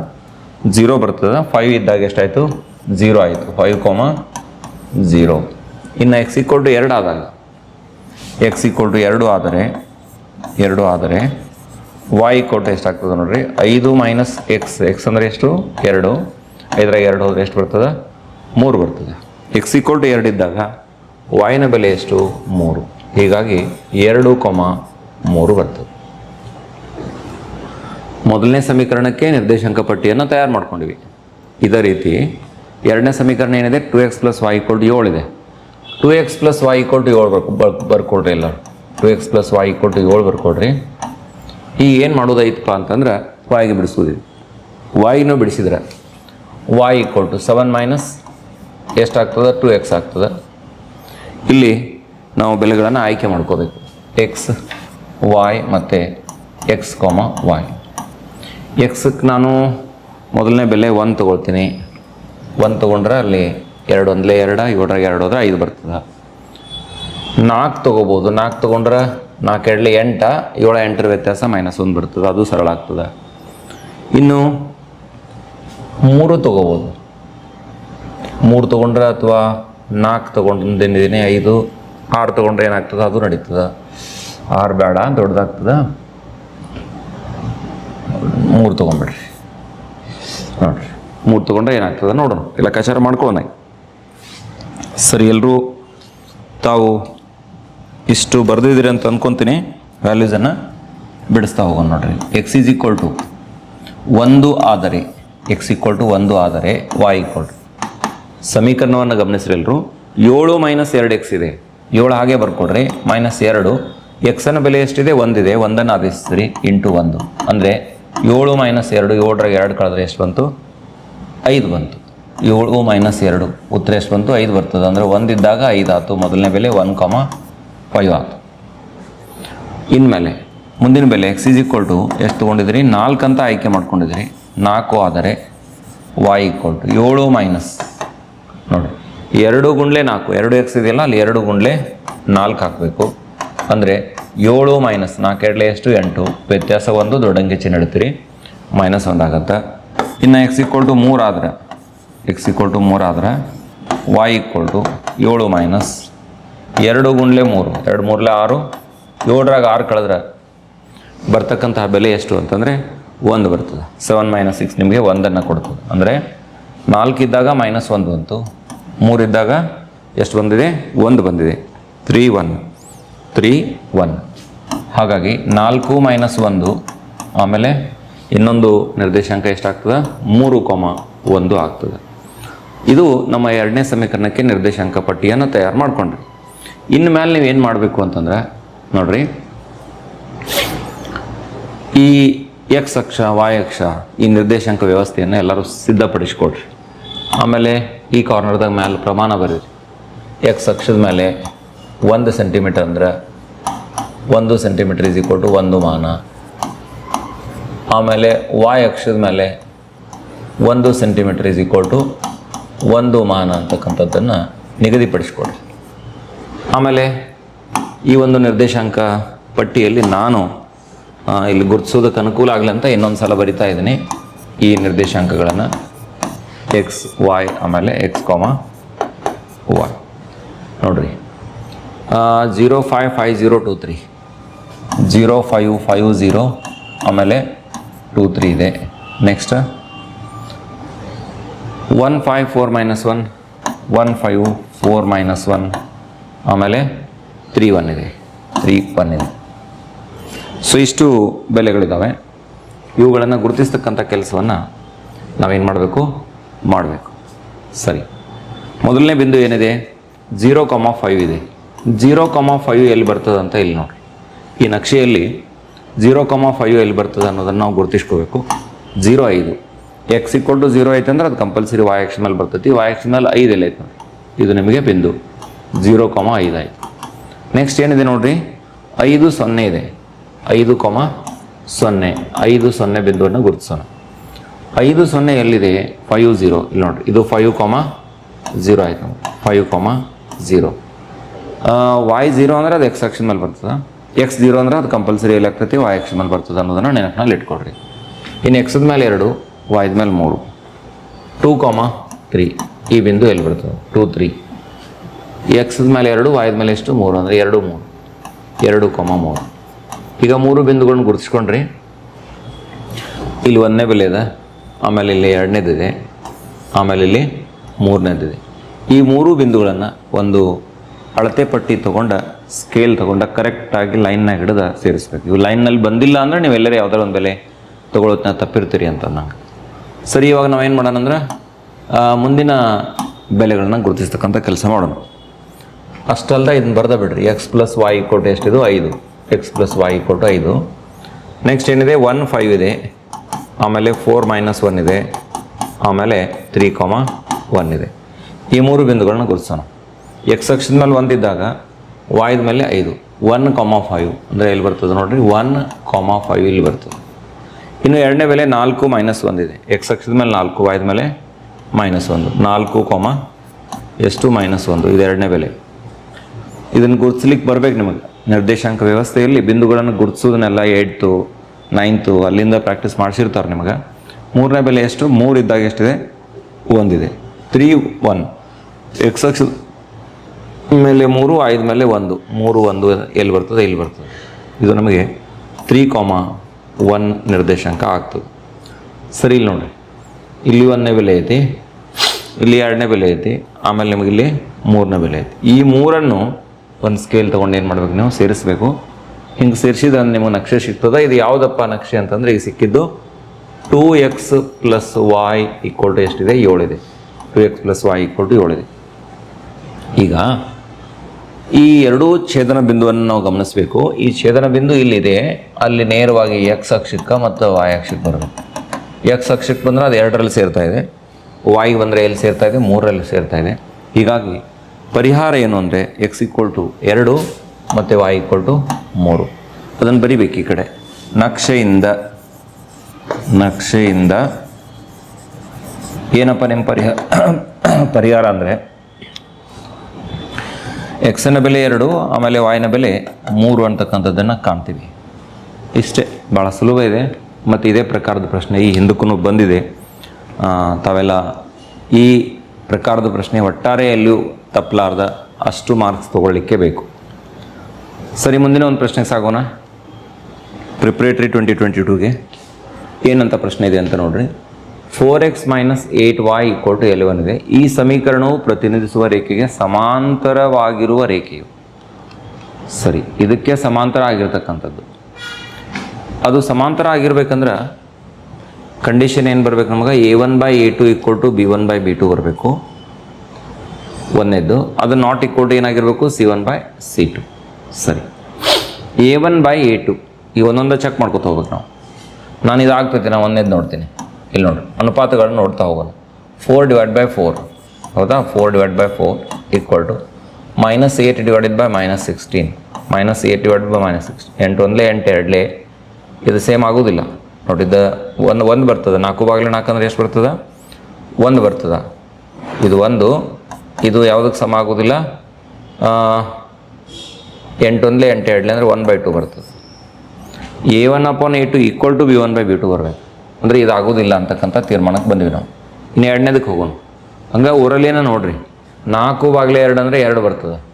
ಜೀರೋ ಬರ್ತದೆ. ಫೈವ್ ಇದ್ದಾಗ ಎಷ್ಟಾಯಿತು? ಜೀರೋ ಆಯಿತು. Five comma zero. ಇನ್ನು ಎಕ್ಸ್ ಈಕ್ವಲ್ ಟು ಎರಡು ಆದಾಗ. ಎಕ್ಸ್ ಈಕ್ವಲ್ ಟು ಎರಡು ಆದರೆ ಎರಡು ಆದರೆ ವಾಯ್ ಕೋಟ್ ಟು ಎಷ್ಟಾಗ್ತದೆ ನೋಡ್ರಿ? ಐದು ಮೈನಸ್ ಎಕ್ಸ್ ಎಕ್ಸ್ ಅಂದರೆ ಎಷ್ಟು? ಎರಡು. ಐದರಾಗ ಎರಡು ಹೋದರೆ ಎಷ್ಟು ಬರ್ತದೆ? ಮೂರು ಬರ್ತದೆ. ಎಕ್ಸ್ ಈಕ್ವಲ್ ಟು ಎರಡು ಇದ್ದಾಗ ವಾಯ್ನ ಬೆಲೆ ಎಷ್ಟು? ಮೂರು. ಹೀಗಾಗಿ ಎರಡು ಕೊಮ ಮೂರು ಬರ್ತದೆ. ಮೊದಲನೇ ಸಮೀಕರಣಕ್ಕೆ ನಿರ್ದೇಶಾಂಕ ಪಟ್ಟಿಯನ್ನು ತಯಾರು ಮಾಡ್ಕೊಂಡಿವಿ. ಇದೇ ರೀತಿ ಎರಡನೇ ಸಮೀಕರಣ ಏನಿದೆ? Two X plus Y equal to ಏಳಿದೆ two X plus Y equal to ಏಳು ಬರ್ಕೊ ಬರ್ ಬರ್ಕೊಡ್ರಿ ಎಲ್ಲ two X plus Y to ಏಳು ಬರ್ಕೊಡ್ರಿ. ಈಗ ಏನು ಮಾಡೋದೈತಪ್ಪ ಅಂತಂದ್ರೆ ವಾಯಿಗೆ ಬಿಡಿಸೋದಿದೆ ವಾಯಿನೂ ಬಿಡಿಸಿದ್ರೆ y equal to seven minus ಎಷ್ಟಾಗ್ತದೆ ಟು ಎಕ್ಸ್ ಆಗ್ತದೆ. ಇಲ್ಲಿ ನಾವು ಬೆಲೆಗಳನ್ನು ಆಯ್ಕೆ ಮಾಡ್ಕೋಬೇಕು. ಎಕ್ಸ್ ವಾಯ್ ಮತ್ತು ಎಕ್ಸ್ ಕಾಮ ವಾಯ್ ಎಕ್ಸಕ್ಕೆ ನಾನು ಮೊದಲನೇ ಬೆಲೆ ಒಂದು ತೊಗೊಳ್ತೀನಿ. ಒಂದು ತೊಗೊಂಡ್ರೆ ಅಲ್ಲಿ ಎರಡು ಒಂದಲೇ ಎರಡು ಏಳರಾಗ ಎರಡು ಹೋದ್ರೆ ಐದು ಬರ್ತದೆ. ನಾಲ್ಕು ತೊಗೋಬೋದು. ನಾಲ್ಕು ತೊಗೊಂಡ್ರೆ ನಾಲ್ಕು ಎರಡಲಿ ಎಂಟ, ಏಳು ಎಂಟರ ವ್ಯತ್ಯಾಸ ಮೈನಸ್ ಒಂದು ಬರ್ತದೆ. ಅದು ಸರಳ ಆಗ್ತದೆ. ಇನ್ನು ಮೂರು ತೊಗೋಬೋದು. ಮೂರು ತೊಗೊಂಡ್ರೆ ಅಥವಾ ನಾಲ್ಕು ತೊಗೊಂಡಿದ್ದೀನಿ ಐದು, ಆರು ತೊಗೊಂಡ್ರೆ ಏನಾಗ್ತದೆ? ಅದು ನಡೀತದೆ. ಆರು ಬೇಡ, ದೊಡ್ಡದಾಗ್ತದೆ. ಮೂರು ತೊಗೊಂಬಿಡ್ರಿ ನೋಡ್ರಿ. ಮೂರು ತೊಗೊಂಡ್ರೆ ಏನಾಗ್ತದೆ? ನೋಡೋಣ. ಇಲ್ಲ ಕಚಾರ ಮಾಡ್ಕೊಳ್ಳೋಣ ಸರಿ ಎಲ್ಲರೂ ತಾವು ಇಷ್ಟು ಬರೆದಿದ್ದೀರಿ ಅಂತ ಅಂದ್ಕೊತೀನಿ ವ್ಯಾಲ್ಯೂಸನ್ನು ಬಿಡಿಸ್ತಾ ಹೋಗೋಣ ನೋಡ್ರಿ. ಎಕ್ಸ್ ಈಸ್ ಈಕ್ವಲ್ ಟು ಒಂದು ಆದರೆ ಎಕ್ಸ್ ಈಕ್ವಲ್ ಟು ಒಂದು ಆದರೆ ವಾಯ್ ಈಕ್ವಲ್ ಟು ಸಮೀಕರಣವನ್ನು ಗಮನಿಸ್ರಿ ಎಲ್ಲರೂ ಏಳು ಮೈನಸ್ ಎರಡು ಎಕ್ಸ್ ಇದೆ. ಏಳು ಹಾಗೆ ಬರ್ಕೊಡ್ರಿ. ಮೈನಸ್ ಎರಡು. ಎಕ್ಸನ ಬೆಲೆ ಎಷ್ಟಿದೆ? ಒಂದಿದೆ. ಒಂದನ್ನು ಆದೇಶಿಸ್ರಿ. ಇಂಟು ಒಂದು. ಅಂದರೆ ಏಳು ಮೈನಸ್ ಎರಡು ಏಳರಾಗ ಎರಡು ಕಳೆದ್ರೆ ಎಷ್ಟು ಬಂತು? ಐದು ಬಂತು. ಏಳು ಮೈನಸ್ ಎರಡು. ಉತ್ತರ ಎಷ್ಟು ಬಂತು? ಐದು ಬರ್ತದೆ. ಅಂದರೆ ಒಂದಿದ್ದಾಗ ಐದು ಆಯ್ತು. ಮೊದಲನೇ ಬೆಲೆ ಒನ್ ಕಾಮ ಫೈವ್ ಆತು. ಇನ್ಮೇಲೆ ಮುಂದಿನ ಬೆಲೆ ಎಕ್ಸ್ ಈಸ್ ಈಕ್ವಲ್ ಟು ಎಷ್ಟು ತೊಗೊಂಡಿದ್ರಿ ನಾಲ್ಕು ಅಂತ ಆಯ್ಕೆ ಮಾಡ್ಕೊಂಡಿದ್ರಿ ನಾಲ್ಕು ಆದರೆ ವಾಯ್ ಈಕ್ವಲ್ ಟು ಏಳು ಮೈನಸ್ ನೋಡಿ ಎರಡು ಗುಂಡ್ಲೆ ನಾಲ್ಕು. ಎರಡು ಎಕ್ಸ್ ಇದೆಯಲ್ಲ, ಅಲ್ಲಿ ಎರಡು ಗುಂಡ್ಲೆ ನಾಲ್ಕು ಹಾಕಬೇಕು. ಅಂದರೆ ಏಳು ಮೈನಸ್ ನಾಲ್ಕು ಎರಡಲೆ ಎಷ್ಟು? ಎಂಟು. ವ್ಯತ್ಯಾಸ ಒಂದು ದೊಡ್ಡಂಗೆ ಚಿಹ್ನೆ ಇಡ್ತೀರಿ ಮೈನಸ್ ಒಂದು ಇನ್ನು ಎಕ್ಸ್ ಈಕ್ವಲ್ ಟು ಮೂರು ಆದರೆ ಎಕ್ಸ್ ಈಕ್ವಲ್ ಟು ಮೂರು ಆದರೆ ವಾಯ್ ಈಕ್ವಲ್ ಟು ಏಳು ಮೈನಸ್ ಎರಡು ಗುಂಡ್ಲೆ ಮೂರು. ಎರಡು ಮೂರಲೆ ಆರು. ಏಳರಾಗ ಆರು ಕಳೆದ್ರೆ ಬರ್ತಕ್ಕಂತಹ ಬೆಲೆ ಎಷ್ಟು ಅಂತಂದರೆ ಒಂದು ಬರ್ತದೆ. ಸೆವೆನ್ ಮೈನಸ್ ಸಿಕ್ಸ್ ನಿಮಗೆ ಒಂದನ್ನು ಕೊಡ್ತದೆ. ಅಂದರೆ ನಾಲ್ಕಿದ್ದಾಗ ಮೈನಸ್ ಒಂದು ಬಂತು ಮೂರಿದ್ದಾಗ ಎಷ್ಟು ಬಂದಿದೆ? ಒಂದು ಬಂದಿದೆ. ತ್ರೀ ಒನ್ ತ್ರೀ ಒನ್ ಹಾಗಾಗಿ ನಾಲ್ಕು ಮೈನಸ್ ಒಂದು ಆಮೇಲೆ ಇನ್ನೊಂದು ನಿರ್ದೇಶಾಂಕ ಎಷ್ಟಾಗ್ತದೆ? ಮೂರು ಕೊಮ ಒಂದು ಆಗ್ತದೆ. ಇದು ನಮ್ಮ ಎರಡನೇ ಸಮೀಕರಣಕ್ಕೆ ನಿರ್ದೇಶಾಂಕ ಪಟ್ಟಿಯನ್ನು ತಯಾರು ಮಾಡಿಕೊಂಡ್ರಿ. ಇನ್ನು ಮೇಲೆ ನೀವು ಏನು ಮಾಡಬೇಕು ಅಂತಂದ್ರೆ, ನೋಡ್ರಿ. ಈ ಎಕ್ಸ್ ಅಕ್ಷ ವಾಯ್ ಅಕ್ಷ, ಈ ನಿರ್ದೇಶಾಂಕ ವ್ಯವಸ್ಥೆಯನ್ನು ಎಲ್ಲರೂ ಸಿದ್ಧಪಡಿಸ್ಕೊಡ್ರಿ. ಆಮೇಲೆ ಈ ಕಾರ್ನರ್ದಾಗ ಮೇಲೆ ಪ್ರಮಾಣ ಬರೀರಿ. ಎಕ್ಸ್ ಅಕ್ಷದ ಮೇಲೆ ಒಂದು ಸೆಂಟಿಮೀಟರ್ ಅಂದ್ರೆ ಒಂದು ಸೆಂಟಿಮೀಟರ್ ಈಕ್ವಲ್ ಟು ಒಂದು ಮಾನ. ಆಮೇಲೆ ವಾಯ್ ಅಕ್ಷದ ಮೇಲೆ ಒಂದು ಸೆಂಟಿಮೀಟರ್ ಈಕ್ವಲ್ ಟು ಒಂದು ಮಾನ ಅಂತಕ್ಕಂಥದ್ದನ್ನು ನಿಗದಿಪಡಿಸ್ಕೊಡ್ರಿ. ಆಮೇಲೆ ಈ ಒಂದು ನಿರ್ದೇಶಾಂಕ ಪಟ್ಟಿಯಲ್ಲಿ ನಾನು ಇಲ್ಲಿ ಗುರುತಿಸೋದಕ್ಕೆ ಅನುಕೂಲ ಆಗಲಿ ಅಂತ ಇನ್ನೊಂದು ಸಲ ಬರಿತಾ ಇದ್ದೀನಿ ಈ ನಿರ್ದೇಶಾಂಕಗಳನ್ನು. ಎಕ್ಸ್ ವಾಯ್ ಆಮೇಲೆ ಎಕ್ಸ್ ಕಾಮ ವಾಯ್ ನೋಡ್ರಿ. Zero five five zero two three zero five five zero ಆಮೇಲೆ ಟೂ ತ್ರೀ ಇದೆ. Next one five four minus one one five four minus one ಆಮೇಲೆ ತ್ರೀ ಒನ್ ಇದೆ. ತ್ರೀ ಒನ್ ಇದೆ. So ಇಷ್ಟು ಬೆಲೆಗಳಿದ್ದಾವೆ ಇವುಗಳನ್ನು ಗುರುತಿಸ್ತಕ್ಕಂಥ ಕೆಲಸವನ್ನು ನಾವೇನು ಮಾಡಬೇಕು? ಮಾಡಬೇಕು. ಸರಿ. ಮೊದಲನೇ ಬಿಂದು ಏನಿದೆ? ಜೀರೋ ಕಾಮ ಫೈವ್ ಇದೆ. ಜೀರೋ ಕಾಮ ಫೈವ್ ಎಲ್ಲಿ ಬರ್ತದೆ ಅಂತ ಇಲ್ಲಿ ನೋಡಿ ಈ ನಕ್ಷೆಯಲ್ಲಿ ಜೀರೋ ಕಾಮ ಫೈವ್ ಎಲ್ಲಿ ಬರ್ತದೆ ಅನ್ನೋದನ್ನು ನಾವು ಗುರುತಿಸ್ಕೋಬೇಕು. ಜೀರೋ ಐದು. ಎಕ್ಸ್ ಇಕ್ವಲ್ ಟು ಜೀರೋ ಐತೆ ಅಂದ್ರೆ ಅದು ಕಂಪಲ್ಸರಿ ವಾಯ್ ಎಕ್ಸ್ ಮೇಲೆ ಬರ್ತೈತಿ. ವಾಯ್ ಎಕ್ಸ್ ಮೇಲೆ ಐದು ಎಲ್ಲಿ ಐತೆ ಇದು ನಿಮಗೆ ಬಿಂದು. ಜೀರೋ ಕಾಮ ಐದು ಆಯಿತು. ನೆಕ್ಸ್ಟ್ ಏನಿದೆ ನೋಡ್ರಿ? ಐದು ಸೊನ್ನೆ ಇದೆ. ಐದು ಕೊಮ ಸೊನ್ನೆ. ಐದು ಸೊನ್ನೆ ಬಿಂದುವನ್ನು ಗುರುತಿಸೋಣ. ಐದು ಸೊನ್ನೆ ಎಲ್ಲಿದೆ? ಫೈವ್ ಝೀರೋ ಇಲ್ಲಿ ನೋಡಿರಿ. ಇದು ಫೈವ್ ಕಾಮ ಝೀರೋ ಆಯ್ತು. Five comma zero y zero ಅಂದ್ರೆ ಅದು ಎಕ್ಸ್ ಆಕ್ಷನ್ ಮೇಲೆ ಬರ್ತದೆ. ಎಕ್ಸ್ ಜೀರೋ ಅಂದ್ರೆ ಅದು ಕಂಪಲ್ಸರಿ ಎಲ್ಲಿ ಆಗ್ತೈತಿ ವಾಯ್ ಆಕ್ಷನ್ ಮೇಲೆ ಬರ್ತದೆ ಅನ್ನೋದನ್ನು ನೆನಪಿನಲ್ಲಿ ಇಟ್ಕೊಡ್ರಿ ಇನ್ನು ಎಕ್ಸದ ಮೇಲೆ ಎರಡು ವಾಯ್ದ ಮೇಲೆ ಮೂರು. ಟೂ ಕಾಮ ತ್ರೀ ಈ ಬಿಂದು ಎಲ್ಲಿ ಬರ್ತದೆ? ಟೂ ತ್ರೀ ಎಕ್ಸದ ಮೇಲೆ ಎರಡು ವಾಯ್ದ ಮೇಲೆ ಎಷ್ಟು? ಮೂರು. ಅಂದರೆ ಎರಡು, ಮೂರು. ಎರಡು ಕೊಮ ಮೂರು. ಈಗ ಮೂರು ಬಿಂದುಗಳನ್ನ ಗುರುತಿಸ್ಕೊಂಡ್ರಿ. ಇಲ್ಲಿ ಒಂದನೇ ಬೆಲೆ ಇದೆ. ಆಮೇಲೆ ಇಲ್ಲಿ ಎರಡನೇದಿದೆ ಆಮೇಲೆ ಇಲ್ಲಿ ಮೂರನೇದಿದೆ ಈ ಮೂರು ಬಿಂದುಗಳನ್ನು ಒಂದು ಅಳತೆ ಪಟ್ಟಿ ತೊಗೊಂಡ ಸ್ಕೇಲ್ ತೊಗೊಂಡ ಕರೆಕ್ಟಾಗಿ ಲೈನ್ನಾಗ ಹಿಡಿದ ಸೇರಿಸ್ಬೇಕು. ಇವು ಲೈನ್ನಲ್ಲಿ ಬಂದಿಲ್ಲ ಅಂದರೆ ನೀವೆಲ್ಲರೂ ಯಾವುದಾದ್ರು ಒಂದು ಬೆಲೆ ತೊಗೊಳೋದನ್ನ ತಪ್ಪಿರ್ತೀರಿ ಅಂತ ನಂಗೆ. ಸರಿ, ಇವಾಗ ನಾವೇನು ಮಾಡೋಣ ಅಂದ್ರೆ ಮುಂದಿನ ಬೆಲೆಗಳನ್ನ ಗುರುತಿಸ್ತಕ್ಕಂಥ ಕೆಲಸ ಮಾಡೋಣ. ಅಷ್ಟಲ್ದ ಇದನ್ನ ಬರ್ದ ಬಿಡ್ರಿ ಎಕ್ಸ್ ಪ್ಲಸ್ ವಾಯ್ ಕೊಟ್ಟು ಎಷ್ಟಿದು? ಐದು. ಎಕ್ಸ್ ಪ್ಲಸ್ ವಾಯ್ ಕೊಟ್ಟು ಐದು. ನೆಕ್ಸ್ಟ್ ಏನಿದೆ? ಒನ್ ಫೈವ್ ಇದೆ. ಆಮೇಲೆ ಫೋರ್ ಮೈನಸ್ ಒನ್ ಇದೆ. ಆಮೇಲೆ ತ್ರೀ ಕಾಮ ಒನ್ ಇದೆ. ಈ ಮೂರು ಬಿಂದುಗಳನ್ನ ಗುರುತಿಸೋಣ. ಎಕ್ಸ್ ಅಕ್ಷದ ಮೇಲೆ ಒಂದಿದ್ದಾಗ ವಾಯ್ದ ಮೇಲೆ ಐದು. ಒನ್ ಕಾಮ ಫೈವ್ ಅಂದರೆ ಎಲ್ಲಿ ಬರ್ತದೆ ನೋಡಿರಿ? ಒನ್ ಕಾಮ ಫೈವ್ ಇಲ್ಲಿ ಬರ್ತದೆ. ಇನ್ನು ಎರಡನೇ ಬೆಲೆ ನಾಲ್ಕು ಮೈನಸ್ ಒಂದಿದೆ ಎಕ್ಸ್ ಅಕ್ಷದ ಮೇಲೆ ನಾಲ್ಕು ವಾಯ್ದ ಮೇಲೆ ಮೈನಸ್ ಒಂದು. ನಾಲ್ಕು ಕಾಮ ಎಷ್ಟು ಮೈನಸ್ ಒಂದು? ಇದು ಎರಡನೇ ಬೆಲೆ. ಇದನ್ನು ಗುರುತಿಸ್ಲಿಕ್ಕೆ ಬರ್ಬೇಕು ನಿಮಗೆ. ನಿರ್ದೇಶಾಂಕ ವ್ಯವಸ್ಥೆಯಲ್ಲಿ ಬಿಂದುಗಳನ್ನು ಗುರುತಿಸೋದನ್ನೆಲ್ಲ ಏಯ್ತು, ನೈನ್ತು, ಅಲ್ಲಿಂದ ಪ್ರಾಕ್ಟೀಸ್ ಮಾಡಿಸಿರ್ತಾರೆ ನಿಮಗೆ. ಮೂರನೇ ಬೆಲೆ ಎಷ್ಟು? ಮೂರು ಇದ್ದಾಗ ಎಷ್ಟಿದೆ? ಒಂದಿದೆ. Three, one. ಎಕ್ಸ್ ಎಕ್ಸ್ ಮೇಲೆ ಮೂರು, ಐದು ಮೇಲೆ ಒಂದು. ಮೂರು, ಒಂದು ಎಲ್ಲಿ ಬರ್ತದೆ? ಇಲ್ಲಿ ಬರ್ತದೆ. ಇದು ನಮಗೆ ತ್ರೀ ಕಾಮ ಒನ್ ನಿರ್ದೇಶಾಂಕ ಆಗ್ತದೆ. ಸರಿ, ಇಲ್ಲಿ ನೋಡಿರಿ. ಇಲ್ಲಿ ಒಂದನೇ ಬೆಲೆ ಐತಿ, ಇಲ್ಲಿ ಎರಡನೇ ಬೆಲೆ ಐತಿ, ಆಮೇಲೆ ನಿಮಗೆ ಇಲ್ಲಿ ಮೂರನೇ ಬೆಲೆ ಐತಿ. ಈ ಮೂರನ್ನು ಒಂದು ಸ್ಕೇಲ್ ತೊಗೊಂಡು ಏನು ಮಾಡ್ಬೇಕು ನೀವು? ಸೇರಿಸಬೇಕು. ಹಿಂಗೆ ಸೇರಿಸಿದ್ರೆ ನಿಮಗೆ ನಕ್ಷೆ ಸಿಗ್ತದೆ? ಇದು ಯಾವುದಪ್ಪ ನಕ್ಷೆ ಅಂತಂದರೆ ಈಗ ಸಿಕ್ಕಿದ್ದು two x plus y equal to ಎಷ್ಟಿದೆ? ಏಳಿದೆ two x plus y equal to ಏಳಿದೆ ಈಗ ಈ ಎರಡೂ ಛೇದನ ಬಿಂದುವನ್ನು ನಾವು ಗಮನಿಸಬೇಕು. ಈ ಛೇದನ ಬಿಂದು ಇಲ್ಲಿದೆ. ಅಲ್ಲಿ ನೇರವಾಗಿ ಎಕ್ಸ್ ಅಕ್ಷಕ್ಕೆ ಮತ್ತು ವಾಯ್ ಅಕ್ಷಕ್ಕೆ ಬರಬೇಕು. ಎಕ್ಸ್ ಅಕ್ಷಕ್ಕೆ ಬಂದರೆ ಅದು ಎರಡರಲ್ಲಿ ಸೇರ್ತಾ ಇದೆ. ವಾಯ್ಗೆ ಬಂದರೆ ಎಲ್ಲಿ ಸೇರ್ತಾ ಇದೆ? ಮೂರರಲ್ಲಿ ಸೇರ್ತಾ ಇದೆ. ಹೀಗಾಗಿ ಪರಿಹಾರ ಏನು ಅಂದರೆ ಎಕ್ಸ್ ಈಕ್ವಲ್ ಟು ಎರಡು ಮತ್ತು ವಾಯ್ ಈಕ್ವಲ್ ಟು ಮೂರು. ಅದನ್ನು ಬರಿಬೇಕು ಈ ಕಡೆ. ನಕ್ಷೆಯಿಂದ ನಕ್ಷೆಯಿಂದ ಏನಪ್ಪ ನಿಮ್ಮ ಪರಿಹಾರ ಪರಿಹಾರ ಅಂದರೆ ಎಕ್ಸನ ಬೆಲೆ ಎರಡು, ಆಮೇಲೆ ವಾಯಿನ ಬೆಲೆ ಮೂರು ಅಂತಕ್ಕಂಥದ್ದನ್ನು ಕಾಣ್ತೀವಿ. ಇಷ್ಟೇ ಭಾಳ ಸುಲಭ ಇದೆ. ಮತ್ತು ಇದೇ ಪ್ರಕಾರದ ಪ್ರಶ್ನೆ ಈ ಹಿಂದಕ್ಕೂ ಬಂದಿದೆ. ತಾವೆಲ್ಲ ಈ ಪ್ರಕಾರದ ಪ್ರಶ್ನೆ ಒಟ್ಟಾರೆಯಲ್ಲೂ ತಪ್ಪಲಾರ್ದ ಅಷ್ಟು ಮಾರ್ಕ್ಸ್ ತೊಗೊಳ್ಳಿಕ್ಕೆ ಬೇಕು. ಸರಿ, ಮುಂದಿನ ಒಂದು ಪ್ರಶ್ನೆಗೆ ಸಾಗೋಣ. ಪ್ರಿಪ್ರೇಟ್ರಿ ಟ್ವೆಂಟಿ ಟ್ವೆಂಟಿ ಟೂಗೆ. ಏನಂತ ಪ್ರಶ್ನೆ ಇದೆ ಅಂತ ನೋಡ್ರಿ. Four x minus eight y equal to eleven ಇದೆ. ಈ ಸಮೀಕರಣವು ಪ್ರತಿನಿಧಿಸುವ ರೇಖೆಗೆ ಸಮಾಂತರವಾಗಿರುವ ರೇಖೆಯು. ಸರಿ, ಇದಕ್ಕೆ ಸಮಾಂತರ ಆಗಿರ್ತಕ್ಕಂಥದ್ದು. ಅದು ಸಮಾಂತರ ಆಗಿರ್ಬೇಕಂದ್ರೆ ಕಂಡೀಷನ್ ಏನು ಬರಬೇಕು ನಮಗೆ? A one by a two equal to b one by b two ಬರಬೇಕು. ಒಂದನೇದ್ದು ಅದು ನಾಟ್ ಈಕ್ವಲ್ ಟು ಏನಾಗಿರಬೇಕು? C one by c two ಸರಿ. A one by a two ಈ ಒಂದೊಂದು ಚೆಕ್ ಮಾಡ್ಕೊತ ಹೋಗ್ಬೇಕು ನಾವು. ನಾನು ಇದಾಗ್ತೈತೆ ನಾನು ಒಂದೇದು ನೋಡ್ತೀನಿ. ಇಲ್ಲಿ ನೋಡಿ, ಅನುಪಾತಗಳನ್ನ ನೋಡ್ತಾ ಹೋಗೋಣ. ಫೋರ್ ಡಿವೈಡ್ ಬೈ ಫೋರ್ ಹೌದಾ? Four divide by four equal to minus eight divided by minus sixteen minus eight divide by minus sixteen ಎಂಟು ಒಂದಲೇ ಎಂಟು, ಎರಡಲೇ. ಇದು ಸೇಮ್ ಆಗೋದಿಲ್ಲ. ನೋಡಿ, ಇದು ಒಂದು ಒಂದು ಬರ್ತದೆ. ನಾಲ್ಕು ಬಾಗಿಲು ನಾಲ್ಕು ಅಂದ್ರೆ ಎಷ್ಟು ಬರ್ತದೆ? ಒಂದು ಬರ್ತದೆ. ಇದು ಒಂದು. ಇದು ಯಾವುದಕ್ಕೆ ಸಮ ಆಗೋದಿಲ್ಲ? ಆ, ಎಂಟು ಒಂದಲೇ ಎಂಟು ಎರಡಲೇ ಅಂದರೆ ಒನ್ ಬೈ ಟು ಬರ್ತದೆ. A one upon a two equal to b one by b two ಬರಬೇಕು. ಅಂದರೆ ಇದು ಆಗೋದಿಲ್ಲ ಅಂತಕ್ಕಂಥ ತೀರ್ಮಾನಕ್ಕೆ ಬಂದ್ವಿ ನಾವು. ಇನ್ನು ಎರಡನೇದಕ್ಕೆ ಹೋಗೋಣ. ಹಂಗೆ ಊರಲ್ಲೇನ ನೋಡ್ರಿ. ನಾಲ್ಕು ಬಾಗಿಲೆ ಎರಡು ಅಂದರೆ ಎರಡು ಬರ್ತದೆ.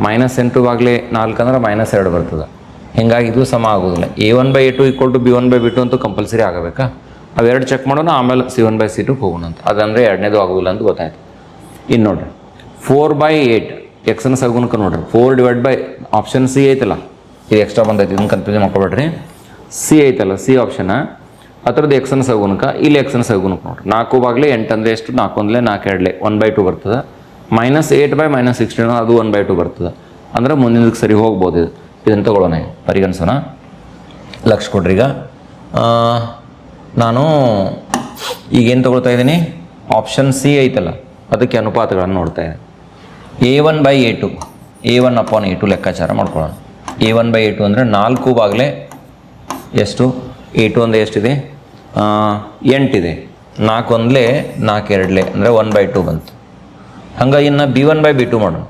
ಮೈನಸ್ ಎಂಟು ಬಾಗಿಲೆ ನಾಲ್ಕು ಅಂದ್ರೆ ಮೈನಸ್ ಎರಡು ಬರ್ತದೆ. ಹಿಂಗಾಗಿ ಇದು ಸಮ ಆಗೋದಿಲ್ಲ. A one by A two equal to B one by B two ಅಂತೂ ಕಂಪಲ್ಸರಿ ಆಗಬೇಕಾ? ಅವೆರಡು ಚೆಕ್ ಮಾಡೋಣ ಆಮೇಲೆ C one by C two ಹೋಗೋಣ ಅಂತ. ಅದಂದರೆ ಎರಡನೇದು ಆಗೋದಿಲ್ಲ ಅಂತ ಗೊತ್ತಾಯ್ತು. ಇನ್ನು ನೋಡ್ರಿ. ಫೋರ್ ಬೈ ಏಯ್ಟ್ ಎಕ್ಸನ ಸಗುಣಕ್ಕೆ ನೋಡ್ರಿ. Four divide by option c ಐತಲ್ಲ? ಇದು ಎಕ್ಸ್ಟ್ರಾ ಬಂದೈತಿ, ಇದನ್ನು ಕನ್ಫ್ಯೂಸ್ ಮಾಡ್ಕೊಬೇಡ್ರಿ. ಸಿ ಐತಲ್ಲ ಸಿ ಆಪ್ಷನ ಅದ್ರದ್ದು ಎಕ್ಸನ ಸಗುಣಕ ಇಲ್ಲಿ ಎಕ್ಸನ ಸಗುಣಕ್ಕೆ ನೋಡ್ರಿ. ನಾಲ್ಕು ಬಾಗ್ಲೆ ಎಂಟು ಅಂದರೆ ಎಷ್ಟು? ನಾಲ್ಕು ಒಂದಲೇ ನಾಲ್ಕು ಎರಡಲೆ ಒನ್ ಬೈ ಟು ಬರ್ತದೆ. Minus eight by minus sixteen ಅದು ಒನ್ ಬೈ ಟು ಬರ್ತದೆ. ಅಂದ್ರೆ ಮುಂದಿನದಕ್ಕೆ ಸರಿ ಹೋಗ್ಬೋದು ಇದು. ಇದನ್ನು ತಗೊಳ್ಳೋಣ ಪರಿಗಣಿಸೋಣ. ಲಕ್ಷ ಕೊಡ್ರಿ ಈಗ. ನಾನು ಈಗೇನು ತೊಗೊಳ್ತಾ ಇದ್ದೀನಿ? ಆಪ್ಷನ್ ಸಿ ಐತಲ್ಲ, ಅದಕ್ಕೆ ಅನುಪಾತಗಳನ್ನು ನೋಡ್ತಾ ಇದ್ದೀನಿ. A one by a two a one upon a two ಲೆಕ್ಕಾಚಾರ ಮಾಡ್ಕೊಳ್ಳೋಣ. A one by a two ಅಂದರೆ ನಾಲ್ಕು ಬಾಗಲೇ ಎಷ್ಟು? ಎ ಟು ಅಂದರೆ ಎಷ್ಟಿದೆ? ಎಂಟಿದೆ. ನಾಲ್ಕು ಒಂದಲೇ ನಾಲ್ಕು ಎರಡಲೇ ಅಂದರೆ ಒನ್ ಬೈ ಟು ಬಂತು. ಹಂಗೆ ಇನ್ನು b one by b two ಮಾಡೋಣ.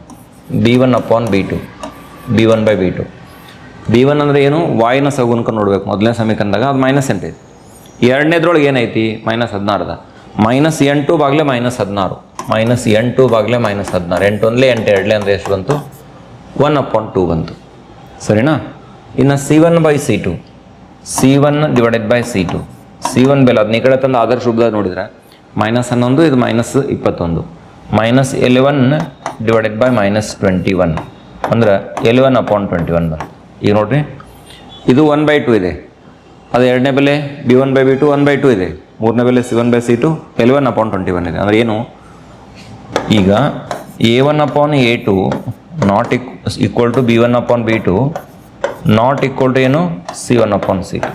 B one upon b two b one by b two b one ಅಂದರೆ ಏನು? ವಾಯಿನ ಸಗುನ್ಕ ನೋಡಬೇಕು. ಮೊದಲನೇ ಸಮೀಕರಣದಾಗ ಅದು ಮೈನಸ್ ಎಂಟೈತಿ ಎರಡನೇದ್ರೊಳಗೆ ಏನೈತಿ? ಮೈನಸ್ ಹದಿನಾರದ. ಮೈನಸ್ ಎಂಟು ಬಾಗಲೇ ಮೈನಸ್ ಹದಿನಾರು. ಮೈನಸ್ ಎಂಟು ಬಾಗ್ಲೆ ಮೈನಸ್ ಹದಿನಾರು. ಎಂಟು ಒಂದಲೇ ಎಂಟು, ಎರಡಲೇ ಅಂದರೆ ಎಷ್ಟು ಬಂತು? ಒನ್ ಅಪಾಯಿಂಟ್ ಟೂ ಬಂತು. ಸರಿನಾ? ಇನ್ನು c one by c two c one divided by c two c one ಬೆಲೆ ಅದನ್ನ ಈ ಕಡೆ ತಂದು ಆದರ್ಶ ರೂಪದಾಗ ನೋಡಿದ್ರೆ ಮೈನಸ್ ಹನ್ನೊಂದು, ಇದು ಮೈನಸ್ ಇಪ್ಪತ್ತೊಂದು. Minus eleven divided by minus twenty one ಅಂದ್ರೆ ಎಲೆವನ್ ಅಪಾನ್ ಟ್ವೆಂಟಿ ಒನ್ ಬಂತು. ಈಗ ನೋಡಿರಿ. ಇದು ಒನ್ ಬೈ ಟು ಇದೆ. ಅದು ಎರಡನೇ ಬೆಲೆ b one by b two one by two ಇದೆ. ಮೂರನೇ ಬೆಲೆ c one by c two eleven upon twenty one ಇದೆ. ಅಂದರೆ ಏನು? ಈಗ a one upon a two not ಇಕ್ equal to b one upon b two not equal to ಏನು? C one upon c two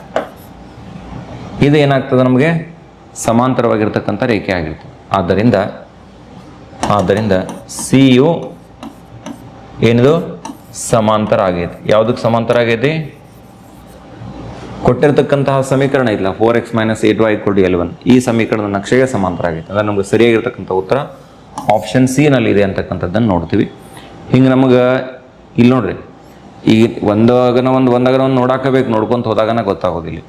ಇದು ಏನಾಗ್ತದೆ ನಮಗೆ? ಸಮಾಂತರವಾಗಿರ್ತಕ್ಕಂಥ ರೇಖೆ ಆಗಿರ್ತದೆ ಆದ್ದರಿಂದ ಆದ್ದರಿಂದ ಸಿ ಯು ಏನಿದು? ಸಮಾಂತರ ಆಗೈತಿ. ಯಾವುದಕ್ಕೆ ಸಮಾಂತರ ಆಗೈತಿ? ಕೊಟ್ಟಿರ್ತಕ್ಕಂತಹ ಸಮೀಕರಣ ಇಲ್ಲ. Four x minus eight y ಕೊಡಿ ಒನ್ ಈ ಸಮೀಕರಣದ ನಕ್ಷೆಗೆ ಸಮಾಂತರ ಆಗೈತೆ. ಅಂದ್ರೆ ನಮ್ಗೆ ಸರಿಯಾಗಿರ್ತಕ್ಕಂಥ ಉತ್ತರ ಆಪ್ಷನ್ ಸಿ ನಲ್ಲಿ ಇದೆ ಅಂತಕ್ಕಂಥದ್ದನ್ನು ನೋಡ್ತೀವಿ. ಹಿಂಗೆ ನಮಗೆ ಇಲ್ಲಿ ನೋಡ್ರಿ, ಈ ಒಂದಾಗನ ಒಂದು ಒಂದಾಗನ ಒಂದು ನೋಡಾಕಬೇಕು, ನೋಡ್ಕೊಂತ ಹೋದಾಗನ ಗೊತ್ತಾಗೋದಿಲ್ಲ.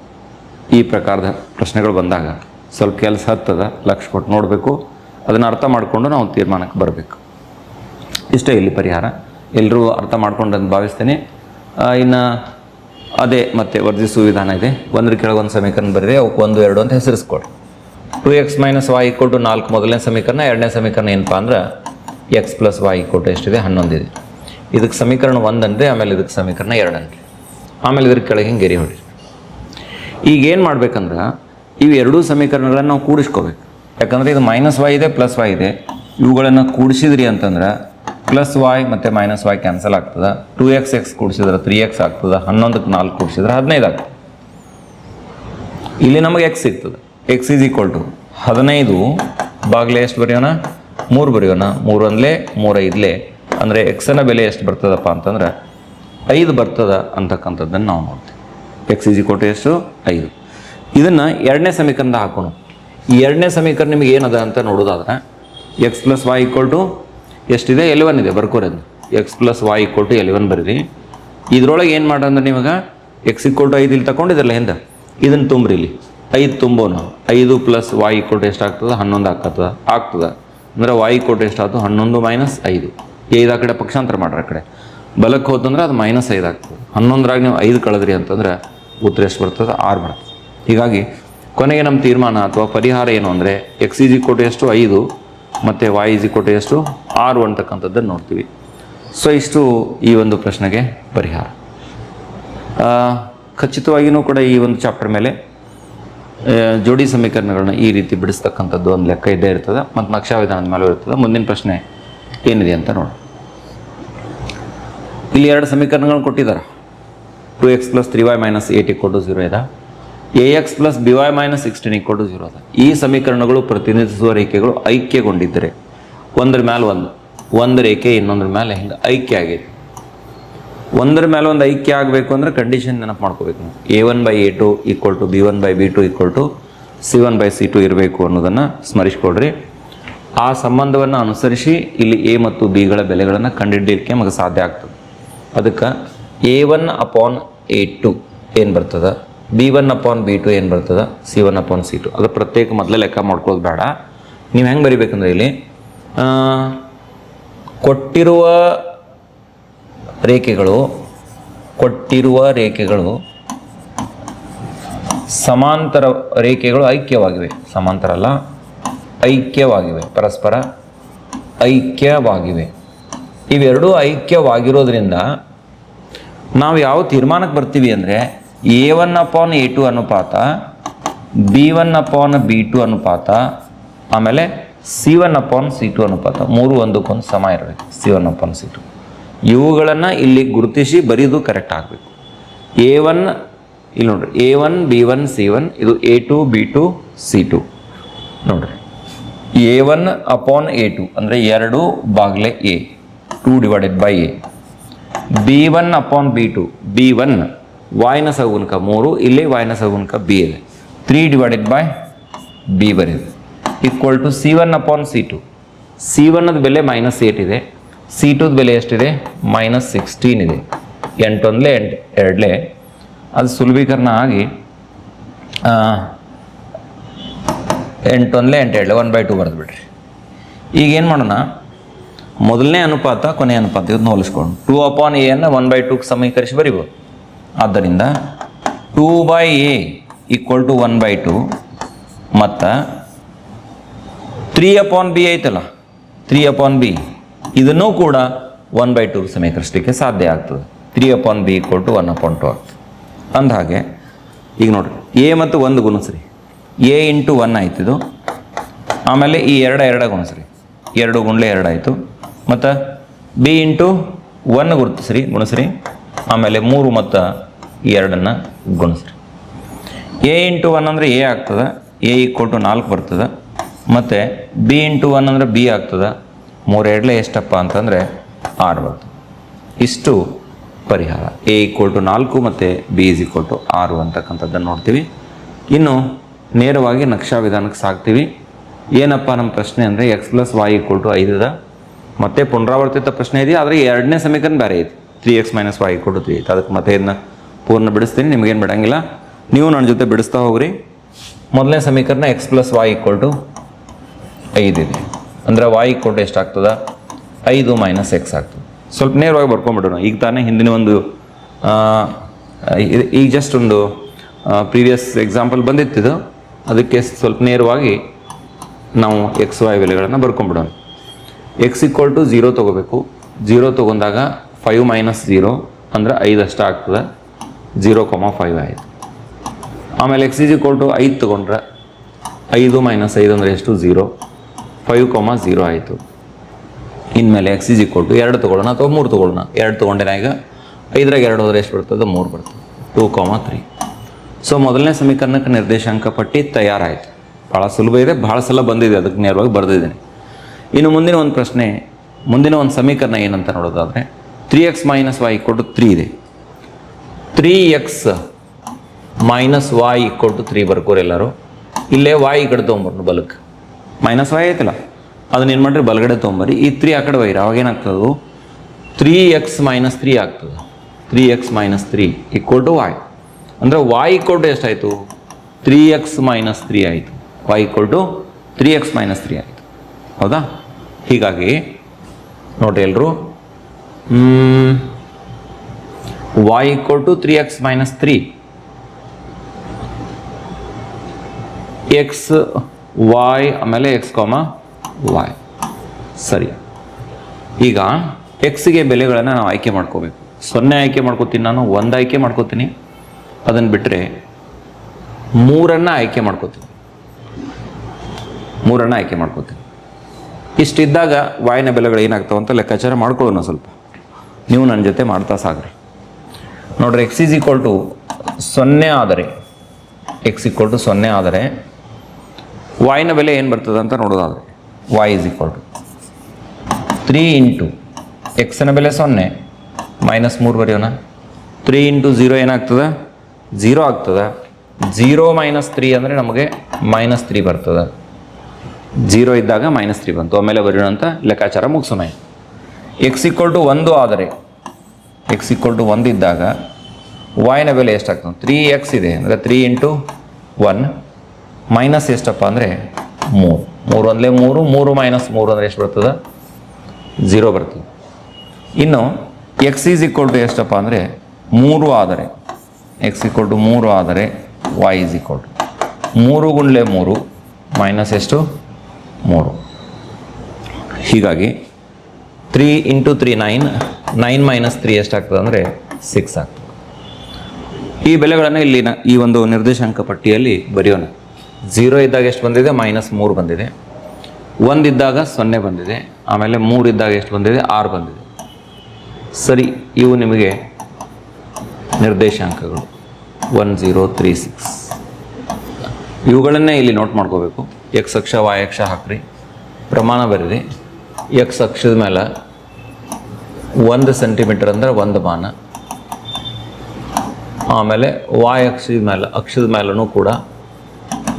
ಈ ಪ್ರಕಾರದ ಪ್ರಶ್ನೆಗಳು ಬಂದಾಗ ಸ್ವಲ್ಪ ಕೆಲಸ ಹತ್ತದ, ಲಕ್ಷ ಕೊಟ್ಟು ನೋಡಬೇಕು, ಅದನ್ನು ಅರ್ಥ ಮಾಡಿಕೊಂಡು ನಾವು ತೀರ್ಮಾನಕ್ಕೆ ಬರಬೇಕು. ಇಷ್ಟೇ ಇಲ್ಲಿ ಪರಿಹಾರ. ಎಲ್ಲರೂ ಅರ್ಥ ಮಾಡ್ಕೊಂಡು ಅಂತ ಭಾವಿಸ್ತೇನೆ ಇನ್ನು ಅದೇ ಮತ್ತೆ ವರ್ಜಿಸುವ ವಿಧಾನ ಇದೆ. ಒಂದ್ರ ಕೆಳಗೆ ಒಂದು ಸಮೀಕರಣ ಬರೆದೇ ಅವಕ್ಕೆ ಒಂದು, ಎರಡು ಅಂತ ಹೆಸರಿಸ್ಕೊಡಿ two x minus y equal to ನಾಲ್ಕು ಮೊದಲನೇ ಸಮೀಕರಣ, ಎರಡನೇ ಸಮೀಕರಣ ಏನಪ್ಪ ಅಂದ್ರೆ x plus y equal to ಎಷ್ಟಿದೆ? ಹನ್ನೊಂದಿದೆ. ಇದಕ್ಕೆ ಸಮೀಕರಣ ಒಂದನ್ರಿ ಆಮೇಲೆ ಇದಕ್ಕೆ ಸಮೀಕರಣ ಎರಡನ್ರಿ ಆಮೇಲೆ ಇದ್ರ ಕೆಳಗೆ ಹಿಂಗೆ ಗೆರೆ ಹೊಡಿ ಈಗ ಏನು ಮಾಡ್ಬೇಕಂದ್ರೆ, ಇವು ಎರಡೂ ಸಮೀಕರಣಗಳನ್ನು ನಾವು ಕೂಡಿಸ್ಕೋಬೇಕು. ಯಾಕಂದರೆ ಇದು ಮೈನಸ್ ವಾಯ್ ಇದೆ ಪ್ಲಸ್ ವಾಯ್ ಇದೆ. ಇವುಗಳನ್ನು ಕೂಡಿಸಿದ್ರಿ ಅಂತಂದ್ರೆ ಪ್ಲಸ್ ವಾಯ್ ಮತ್ತು ಮೈನಸ್ ವಾಯ್ ಕ್ಯಾನ್ಸಲ್ ಆಗ್ತದೆ. ಟು ಎಕ್ಸ್ ಎಕ್ಸ್ ಕೂಡಿಸಿದ್ರೆ ತ್ರೀ ಎಕ್ಸ್ ಆಗ್ತದೆ. ಹನ್ನೊಂದಕ್ಕೆ ನಾಲ್ಕು ಕೂಡಿಸಿದ್ರೆ ಹದಿನೈದು ಆಗ್ತದೆ. ಇಲ್ಲಿ ನಮಗೆ ಎಕ್ಸ್ ಸಿಗ್ತದೆ. ಎಕ್ಸ್ ಈಸ್ ಈಕ್ವಲ್ ಟು ಹದಿನೈದು ಬಾಗ್ಲೆ ಎಷ್ಟು ಬರೆಯೋಣ? ಮೂರು ಬರೆಯೋಣ. ಮೂರು ಒಂದ್ಲೆ ಮೂರು ಐದ್ಲೆ. ಅಂದರೆ ಎಕ್ಸನ ಬೆಲೆ ಎಷ್ಟು ಬರ್ತದಪ್ಪ ಅಂತಂದ್ರೆ ಐದು ಬರ್ತದ ಅಂತಕ್ಕಂಥದ್ದನ್ನು ನಾವು ನೋಡ್ತೀವಿ. ಎಕ್ಸ್ ಈಸ್ ಈಕ್ವಲ್ ಟು ಎಷ್ಟು? ಐದು. ಇದನ್ನು ಎರಡನೇ ಸಮೀಕರಣದ ಹಾಕೋಣ. ಈ ಎರಡನೇ ಸಮೀಕರಣ ನಿಮಗೆ ಏನದ ಅಂತ ನೋಡೋದಾದ್ರೆ x plus y equal to ಎಷ್ಟಿದೆ? ಎಲೆವನ್ ಇದೆ. ಬರ್ಕೋರದು x plus y equal to eleven ಬರೀರಿ. ಇದ್ರೊಳಗೆ ಏನು ಮಾಡಂದ್ರೆ ನಿಮಗೆ? ಎಕ್ಸ್ ಈಕ್ವಲ್ ಟು ಐದು ಇಲ್ಲಿ ತಗೊಂಡಿದ್ರಲ್ಲ ಹಿಂದೆ. ಇದನ್ನು ತುಂಬ್ರಿ ಇಲ್ಲಿ. ಐದು ತುಂಬೋಣ ಐದು ಪ್ಲಸ್ ವಾಯ್ ಟು ಎಷ್ಟು ಆಗ್ತದೆ? ಹನ್ನೊಂದು ಆಗ್ತದ. ಆಗ್ತದ. ಅಂದ್ರೆ ವಾಯ್ ಈಕ್ವಲ್ ಎಷ್ಟಾಯ್ತು ಹನ್ನೊಂದು ಮೈನಸ್ ಐದು. ಐದು ಆ ಕಡೆ ಪಕ್ಷಾಂತರ ಮಾಡ್ರಿ ಆ ಕಡೆ. ಬಲಕ್ಕೆ ಹೋತಂದ್ರೆ ಅದು ಮೈನಸ್ ಐದು ಆಗ್ತದೆ. ಹನ್ನೊಂದರಾಗ ನೀವು ಐದು ಕಳೆದ್ರಿ ಅಂತಂದ್ರೆ ಉತ್ತರ ಎಷ್ಟು ಬರ್ತದೆ? ಆರು ಬರ್ತದೆ. ಹೀಗಾಗಿ ಕೊನೆಗೆ ನಮ್ಮ ತೀರ್ಮಾನ ಅಥವಾ ಪರಿಹಾರ ಏನು ಅಂದರೆ ಎಕ್ಸ್ ಇಜಿ ಕೋಟೆ ಎಷ್ಟು? ಐದು. ಮತ್ತು ವಾಯ್ ಇಜಿ ಕೋಟೆ ಎಷ್ಟು? ಆರು ಅಂತಕ್ಕಂಥದ್ದನ್ನು ನೋಡ್ತೀವಿ. ಸೊ ಇಷ್ಟು ಈ ಒಂದು ಪ್ರಶ್ನೆಗೆ ಪರಿಹಾರ. ಖಚಿತವಾಗಿಯೂ ಕೂಡ ಈ ಒಂದು ಚಾಪ್ಟರ್ ಮೇಲೆ ಜೋಡಿ ಸಮೀಕರಣಗಳನ್ನ ಈ ರೀತಿ ಬಿಡಿಸ್ತಕ್ಕಂಥದ್ದು ಒಂದು ಲೆಕ್ಕ ಇದ್ದೇ ಇರ್ತದೆ. ಮತ್ತು ನಕ್ಷಾ ಮೇಲೆ ಇರ್ತದೆ. ಮುಂದಿನ ಪ್ರಶ್ನೆ ಏನಿದೆ ಅಂತ ನೋಡಿ. ಇಲ್ಲಿ ಎರಡು ಸಮೀಕರಣಗಳು ಕೊಟ್ಟಿದ್ದಾರೆ two x plus three y minus eight equal to zero ಇದೆ. A x plus b y minus sixteen equal to zero ಇದೆ. ಈ ಸಮೀಕರಣಗಳು ಪ್ರತಿನಿಧಿಸುವ ರೇಖೆಗಳು ಐಕ್ಯಗೊಂಡಿದ್ದರೆ, ಒಂದ್ರ ಮೇಲೆ ಒಂದು ಒಂದು ರೇಖೆ ಇನ್ನೊಂದ್ರ ಮೇಲೆ ಹಿಂಗೆ ಐಕ್ಯ ಆಗೈತೆ? ಒಂದರ ಮೇಲೆ ಒಂದು ಐಕ್ಯ ಆಗಬೇಕು ಅಂದ್ರೆ ಕಂಡೀಷನ್ ನೆನಪು ಮಾಡ್ಕೋಬೇಕು ನಾವು. A one by a two equal to b one by b two equal to c one by c two ಇರಬೇಕು ಅನ್ನೋದನ್ನು ಸ್ಮರಿಸ್ಕೊಡ್ರಿ ಆ ಸಂಬಂಧವನ್ನು ಅನುಸರಿಸಿ ಇಲ್ಲಿ ಎ ಮತ್ತು ಬಿಗಳ ಬೆಲೆಗಳನ್ನು ಕಂಡುಹಿಡಿಯಲಿಕ್ಕೆ ನಮಗೆ ಸಾಧ್ಯ ಆಗ್ತದೆ. ಅದಕ್ಕೆ a one upon a two ಏನು ಬರ್ತದೆ? B one upon b two ಏನು ಬರ್ತದೆ? C one upon c two ಅದು ಪ್ರತ್ಯೇಕ ಮೊದಲೇ ಲೆಕ್ಕ ಮಾಡ್ಕೊಳ್ಳೋದು ಬೇಡ. ನೀವು ಹೆಂಗೆ ಬರಿಬೇಕಂದ್ರೆ ಇಲ್ಲಿ ಕೊಟ್ಟಿರುವ ರೇಖೆಗಳು, ಕೊಟ್ಟಿರುವ ರೇಖೆಗಳು ಸಮಾಂತರ ರೇಖೆಗಳು ಐಕ್ಯವಾಗಿವೆ. ಸಮಾಂತರ ಅಲ್ಲ, ಐಕ್ಯವಾಗಿವೆ. ಪರಸ್ಪರ ಐಕ್ಯವಾಗಿವೆ. ಇವೆರಡೂ ಐಕ್ಯವಾಗಿರೋದ್ರಿಂದ ನಾವು ಯಾವ ತೀರ್ಮಾನಕ್ಕೆ ಬರ್ತೀವಿ ಅಂದರೆ a one upon a two ಅನುಪಾತ b one upon b two ಅನುಪಾತ, ಆಮೇಲೆ c one upon c two ಅನುಪಾತ, ಮೂರು ಒಂದಕ್ಕೊಂದು ಸಮ ಇರಬೇಕು. C one upon c two ಇವುಗಳನ್ನು ಇಲ್ಲಿ ಗುರುತಿಸಿ ಬರೀದು ಕರೆಕ್ಟ್ ಆಗಬೇಕು. ಎ ಒನ್ ಇಲ್ಲಿ ನೋಡ್ರಿ a one b one c one ಇದು a two b two c two ನೋಡ್ರಿ. A one upon a two ಅಂದರೆ ಎರಡು ಬಾಗ್ಲೆ a two divided by a b one upon B two B one ವಾಯ್ನ ಸಗುನ್ಕ ಮೂರು, ಇಲ್ಲಿ ವಾಯ್ನ ಸಗುನ್ಕ ಬಿ ಇದೆ. ತ್ರೀ ಡಿವೈಡೆಡ್ ಬೈ ಬಿ ಬರೀರಿ. Equal to C one upon C two C ಒನ್ನದ ಬೆಲೆ ಮೈನಸ್ ಏಟ್ ಇದೆ. ಸಿ ಟುದ ಬೆಲೆ ಎಷ್ಟಿದೆ? ಮೈನಸ್ ಸಿಕ್ಸ್ಟೀನ್ ಇದೆ. ಎಂಟೊಂದಲೇ ಎಂಟು ಎರಡಲೇ. ಅದು ಸುಲಭೀಕರಣ ಆಗಿ ಎಂಟೊಂದಲೇ ಎಂಟು ಎರಡಲೇ ಒನ್ ಬೈ ಟು ಬರೆದು ಬಿಡ್ರಿ. ಈಗ ಏನು ಮಾಡೋಣ? ಮೊದಲನೇ ಅನುಪಾತ, ಕೊನೆಯ ಅನುಪಾತ, ಇದನ್ನ ಹೋಲಿಸ್ಕೊಂಡು ಟೂ ಅಪಾನ್ ಎ ಅನ್ನು ಒನ್ ಬೈ ಟೂಗೆ ಸಮೀಕರಿಸಿ ಬರಿಬೋದು. ಆದ್ದರಿಂದ two by A equal to one by two ಮತ್ತು ತ್ರೀ ಅಪಾನ್ ಬಿ ಐತಲ್ಲ? ತ್ರೀ ಅಪಾನ್ ಬಿ ಇದನ್ನೂ ಕೂಡ ಒನ್ ಬೈ ಟು ಸಮೀಕರಿಸಲಿಕ್ಕೆ ಸಾಧ್ಯ ಆಗ್ತದೆ. Three upon B equal to one upon two ಆಗ್ತದೆ. ಅಂದ ಹಾಗೆ, ಈಗ ನೋಡಿರಿ ಎ ಮತ್ತು ಒಂದು ಗುಣಿಸ್ರಿ ಎ ಇಂಟು ಒನ್ ಆಯ್ತಿದು ಆಮೇಲೆ ಈ ಎರಡು ಎರಡ ಗುಣಿಸ್ರಿ ಎರಡು ಗುಂಡ್ಲೆ ಎರಡಾಯಿತು ಮತ್ತು ಬಿ ಇಂಟು ಒನ್ ಗುರುತಿಸ್ರಿ ಗುಣಿಸ್ರಿ ಆಮೇಲೆ ಮೂರು ಮತ್ತು ಎರಡನ್ನು ಗುಣಿಸ್ರಿ ಎ ಇಂಟು ಒನ್ ಅಂದರೆ ಎ ಆಗ್ತದೆ. ಎ ಈಕ್ವಲ್ ಟು ನಾಲ್ಕು ಬರ್ತದೆ. ಮತ್ತು ಬಿ ಇಂಟು ಒನ್ ಅಂದರೆ ಬಿ ಆಗ್ತದೆ. ಮೂರು ಎರಡಲೇ ಎಷ್ಟಪ್ಪ ಅಂತಂದರೆ ಆರು ಇಷ್ಟು ಪರಿಹಾರ. ಎ ಈಕ್ವಲ್ ಟು ನಾಲ್ಕು ಮತ್ತು ಬಿ ಇಸ್ ಈಕ್ವಲ್ ಟು ಆರು ಅಂತಕ್ಕಂಥದ್ದನ್ನು ನೋಡ್ತೀವಿ. ಇನ್ನು ನೇರವಾಗಿ ನಕ್ಷಾ ವಿಧಾನಕ್ಕೆ ಸಾಕ್ತೀವಿ. ಏನಪ್ಪ ನಮ್ಮ ಪ್ರಶ್ನೆ ಅಂದರೆ X plus Y equal to ಐದದ? ಮತ್ತೆ ಪುನರಾವರ್ತಿತ ಪ್ರಶ್ನೆ ಇದೆಯಾ? ಆದರೆ ಎರಡನೇ ಸಮೀಕರಣ ಬೇರೆ ಐತಿ. Three X minus Y equal to three ಐತೆ. ಅದಕ್ಕೆ ಮತ್ತೆ ಇದನ್ನ ಪೂರ್ಣ ಬಿಡಿಸ್ತೀನಿ. ನಿಮಗೇನು ಬಿಡಂಗಿಲ್ಲ. ನೀವು ನನ್ನ ಜೊತೆ ಬಿಡಿಸ್ತಾ ಹೋಗ್ರಿ. ಮೊದಲನೇ ಸಮೀಕರಣ X plus Y equal to ಐದಿದೆ. ಅಂದರೆ ವಾಯ್ ಕೊಟ್ಟು ಎಷ್ಟು ಆಗ್ತದ ಐದು ಮೈನಸ್ ಎಕ್ಸ್ ಆಗ್ತದೆ. ಸ್ವಲ್ಪ ನೇರವಾಗಿ ಬರ್ಕೊಂಬಿಡೋಣ. ಈಗ ತಾನೇ ಹಿಂದಿನ ಒಂದು ಈಗ ಜಸ್ಟ್ ಒಂದು ಪ್ರೀವಿಯಸ್ ಎಕ್ಸಾಂಪಲ್ ಬಂದಿತ್ತಿದು ಅದಕ್ಕೆ ಸ್ವಲ್ಪ ನೇರವಾಗಿ ನಾವು ಎಕ್ಸ್ ವೈ ಬೆಲೆಗಳನ್ನು ಬರ್ಕೊಂಬಿಡೋಣ. ಎಕ್ಸ್ ಈಕ್ವಲ್ ಟು ಜೀರೋ ತೊಗೋಬೇಕು. ಜೀರೋ ತೊಗೊಂಡಾಗ ಫೈವ್ ಮೈನಸ್ ಜೀರೋ ಅಂದರೆ ಐದು ಅಷ್ಟ ಆಗ್ತದೆ. ಜೀರೋ ಕೊಮ ಫೈವ್ ಆಯಿತು. ಆಮೇಲೆ ಎಕ್ಸ್ ಈಸ್ ಈಕ್ವಲ್ ಟು ಐದು ತೊಗೊಂಡ್ರೆ, ಐದು ಮೈನಸ್ ಐದು ಅಂದರೆ ಎಷ್ಟು? ಝೀರೋ ಫೈವ್ ಕಾಮ ಝೀರೋ ಆಯಿತು. ಇನ್ಮೇಲೆ ಎಕ್ಸ್ ಇಜ್ ಈಕ್ವಲ್ ಟು ಎರಡು ತೊಗೊಳ್ಳೋಣ ಅಥವಾ ಮೂರು ತೊಗೊಳ್ಳೋಣ? ಎರಡು ತೊಗೊಂಡಿನ ಈಗ ಐದರಾಗ ಎರಡು ಹೋದ್ರೆ ಎಷ್ಟು ಬರ್ತದೆ? ಮೂರು ಬರ್ತದೆ. ಟೂ ಕಾಮ ತ್ರೀ ಸೊ ಮೊದಲನೇ ಸಮೀಕರಣಕ್ಕೆ ನಿರ್ದೇಶಾಂಕ ಪಟ್ಟಿ ತಯಾರಾಯಿತು. ಭಾಳ ಸುಲಭ ಇದೆ. ಭಾಳ ಸಲ ಬಂದಿದೆ. ಅದಕ್ಕೆ ನೇರವಾಗಿ ಬರೆದಿದ್ದೀನಿ. ಇನ್ನು ಮುಂದಿನ ಒಂದು ಪ್ರಶ್ನೆ, ಮುಂದಿನ ಒಂದು ಸಮೀಕರಣ ಏನಂತ ನೋಡೋದಾದರೆ ತ್ರೀ ಎಕ್ಸ್ ಮೈನಸ್ ವೈ ಕೊಟ್ಟು ತ್ರೀ ಇದೆ. Three X minus Y equal to three ಬರ್ಕೋರು ಎಲ್ಲರೂ. ಇಲ್ಲೇ ವಾಯ್ ಕಡೆ ತೊಗೊಂಬರ್ನು ಬಲಕ್ಕೆ. ಮೈನಸ್ ವೈ ಐತಲ್ಲ ಅದನ್ನ ಏನು ಮಾಡ್ರಿ? ಬಲಗಡೆ ತೊಗೊಂಬರಿ ಈ ತ್ರೀ ಆ ಕಡೆ ಅವಾಗ ಏನಾಗ್ತದೆ ತ್ರೀ ಎಕ್ಸ್ ಮೈನಸ್ ತ್ರೀ ಆಗ್ತದೆ. Three X minus three equal to Y ಅಂದರೆ ವೈ ಈಕ್ವಲ್ ಟು ಎಷ್ಟಾಯಿತು? ತ್ರೀ ಎಕ್ಸ್ ಮೈನಸ್ ತ್ರೀ ಆಯಿತು. Y equal to three X minus three ಆಯಿತು. ಹೌದಾ? ಹೀಗಾಗಿ, ನೋಡ್ರಿ ಎಲ್ಲರೂ Y equal to three X minus three X Y ಆಮೇಲೆ ಎಕ್ಸ್ ಕಾಮ ವಾಯ್ ಸರಿ. ಈಗ ಎಕ್ಸ್ಗೆ ಬೆಲೆಗಳನ್ನು ನಾವು ಆಯ್ಕೆ ಮಾಡ್ಕೋಬೇಕು. ಸೊನ್ನೆ ಆಯ್ಕೆ ಮಾಡ್ಕೋತೀನಿ ನಾನು, ಒಂದು ಆಯ್ಕೆ ಮಾಡ್ಕೋತೀನಿ. ಅದನ್ನು ಬಿಟ್ಟರೆ ಮೂರನ್ನು ಆಯ್ಕೆ ಮಾಡ್ಕೋತೀನಿ. ಮೂರನ್ನು ಆಯ್ಕೆ ಮಾಡ್ಕೋತೀನಿ. ಇಷ್ಟಿದ್ದಾಗ ವಾಯಿನ ಬೆಲೆಗಳು ಏನಾಗ್ತವೆ ಅಂತ ಲೆಕ್ಕಾಚಾರ ಮಾಡ್ಕೊಳ್ಳೋಣ ಸ್ವಲ್ಪ. ನೀವು ನನ್ನ ಜೊತೆ ಮಾಡ್ತಾ ಸಾಗ್ರಿ. ನೋಡ್ರಿ ಎಕ್ಸ್ ಈಸ್ ಈಕ್ವಲ್ ಟು ಸೊನ್ನೆ ಆದರೆ ಎಕ್ಸ್ ಈಕ್ವಲ್ ಸೊನ್ನೆ ಆದರೆ ವಾಯ್ನ ಬೆಲೆ ಏನು ಬರ್ತದೆ ಅಂತ ನೋಡೋದಾದ್ರೆ Y is equal to three into ಎಕ್ಸ್ನ ಬೆಲೆ ಸೊನ್ನೆ ಮೈನಸ್ ಮೂರು ಬರೆಯೋಣ. ತ್ರೀ ಇಂಟು ಝೀರೋ ಏನಾಗ್ತದೆ? ಝೀರೋ ಆಗ್ತದೆ. ಝೀರೋ ಮೈನಸ್ ತ್ರೀ ಅಂದರೆ ನಮಗೆ ಮೈನಸ್ ತ್ರೀ ಬರ್ತದೆ. ಝೀರೋ ಇದ್ದಾಗ ಮೈನಸ್ ತ್ರೀ ಬಂತು. ಆಮೇಲೆ ಬರೆಯೋಣ ಅಂತ ಲೆಕ್ಕಾಚಾರ ಮುಗಿಸೋಣ. ಎಕ್ಸ್ ಈಕ್ವಲ್ ಟು ಒಂದು ಆದರೆ ಎಕ್ಸ್ ಈಕ್ವಲ್ ಟು ಒಂದು ಇದ್ದಾಗ ವಾಯ್ನ ಬೆಲೆ ಎಷ್ಟಾಗ್ತದೆ? ತ್ರೀ ಎಕ್ಸ್ ಇದೆ. ಅಂದರೆ ತ್ರೀ ಇಂಟು ಒನ್ ಮೈನಸ್ ಎಷ್ಟಪ್ಪ ಅಂದರೆ ಮೂರು. ಮೂರು ಒಂದಲೇ ಮೂರು ಮೂರು ಮೈನಸ್ ಮೂರು ಅಂದರೆ ಎಷ್ಟು ಬರ್ತದೆ? ಝೀರೋ ಬರ್ತದೆ. ಇನ್ನು ಎಕ್ಸ್ ಈಸ್ ಈಕ್ವಲ್ ಟು ಎಷ್ಟಪ್ಪ ಅಂದರೆ ಮೂರು ಆದರೆ. ಎಕ್ಸ್ ಈಕ್ವಲ್ ಟು ಮೂರು ಆದರೆ ವೈ ಈಸ್ ಈಕ್ವಲ್ ಟು ಮೂರು ಗುಂಡ್ಲೆ ಮೂರು ಮೈನಸ್ ಎಷ್ಟು? ಮೂರು. ಹೀಗಾಗಿ three into three nine nine minus three ಎಷ್ಟಾಗ್ತದೆ ಅಂದರೆ ಸಿಕ್ಸ್ ಆಗ್ತದೆ. ಈ ಬೆಲೆಗಳನ್ನು ಇಲ್ಲಿನ ಈ ಒಂದು ನಿರ್ದೇಶಾಂಕ ಪಟ್ಟಿಯಲ್ಲಿ ಬರೆಯೋಣ. ಝೀರೋ ಇದ್ದಾಗ ಎಷ್ಟು ಬಂದಿದೆ? ಮೈನಸ್ ಮೂರು ಬಂದಿದೆ. ಒಂದಿದ್ದಾಗ ಸೊನ್ನೆ ಬಂದಿದೆ. ಆಮೇಲೆ ಮೂರು ಇದ್ದಾಗ ಎಷ್ಟು ಬಂದಿದೆ? ಆರು ಬಂದಿದೆ. ಸರಿ, ಇವು ನಿಮಗೆ ನಿರ್ದೇಶಾಂಕಗಳು. One zero three six. ಇವುಗಳನ್ನೇ ಇಲ್ಲಿ ನೋಟ್ ಮಾಡ್ಕೋಬೇಕು. ಎಕ್ಸ್ ಅಕ್ಷ ವಾಯ್ ಅಕ್ಷ ಹಾಕ್ರಿ. ಪ್ರಮಾಣ ಬರೀರಿ. ಎಕ್ಸ್ ಅಕ್ಷದ ಮೇಲೆ ಒಂದು ಸೆಂಟಿಮೀಟರ್ ಅಂದರೆ ಒಂದು ಬಾಣ. ಆಮೇಲೆ ವಾಯ್ ಅಕ್ಷದ ಮೇಲೆ, ಅಕ್ಷದ ಮೇಲೂ ಕೂಡ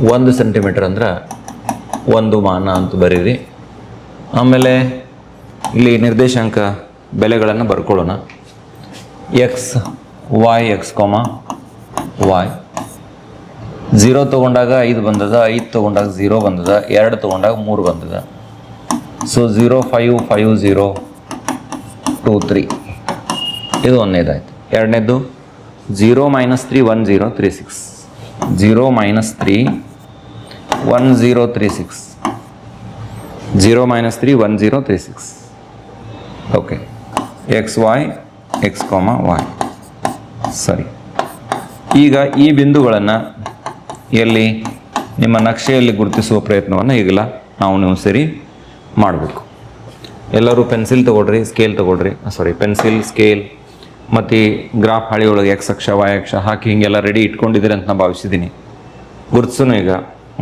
ಒಂದು ಸೆಂಟಿಮೀಟರ್ ಅಂದ್ರೆ ಒಂದು ಮಾನ ಅಂತ ಬರೀರಿ. ಆಮೇಲೆ ಇಲ್ಲಿ ನಿರ್ದೇಶಾಂಕ ಬೆಲೆಗಳನ್ನು ಬರ್ಕೊಳ್ಳೋಣ. X Y X comma Y zero ತೊಗೊಂಡಾಗ ಐದು ಬಂದದ, ಐದು ತೊಗೊಂಡಾಗ ಝೀರೋ ಬಂದದ, ಎರಡು ತೊಗೊಂಡಾಗ ಮೂರು ಬಂದದ. So zero five five zero two three ಇದು ಒಂದನೇದಾಯ್ತು ಎರಡನೇದು zero minus three one zero three six zero minus three one zero three six zero minus three one zero three six okay X Y X comma Y ಸರಿ ಈಗ ಈ ಬಿಂದುಗಳನ್ನು ಎಲ್ಲಿ ನಿಮ್ಮ ನಕ್ಷೆಯಲ್ಲಿ ಗುರುತಿಸುವ ಪ್ರಯತ್ನವನ್ನು ಈಗಲ್ಲ ನಾವು ನೀವು ಸೇರಿ ಮಾಡಬೇಕು. ಎಲ್ಲರೂ ಪೆನ್ಸಿಲ್ ತೊಗೊಳ್ರಿ, ಸ್ಕೇಲ್ ತೊಗೊಳ್ರಿ. ಸಾರಿ ಪೆನ್ಸಿಲ್, ಸ್ಕೇಲ್, ಮತ್ತು ಈ ಗ್ರಾಫ್ ಹಾಳಿ ಒಳಗೆ ಎಕ್ಸ್ ಅಕ್ಷ ವಾಯ್ ಅಕ್ಷ ಹಾಕಿ ಹೀಗೆಲ್ಲ ರೆಡಿ ಇಟ್ಕೊಂಡಿದ್ದೀರಿ ಅಂತ ನಾನು ಭಾವಿಸಿದ್ದೀನಿ. ಗುರುತಿಸೋನು ಈಗ.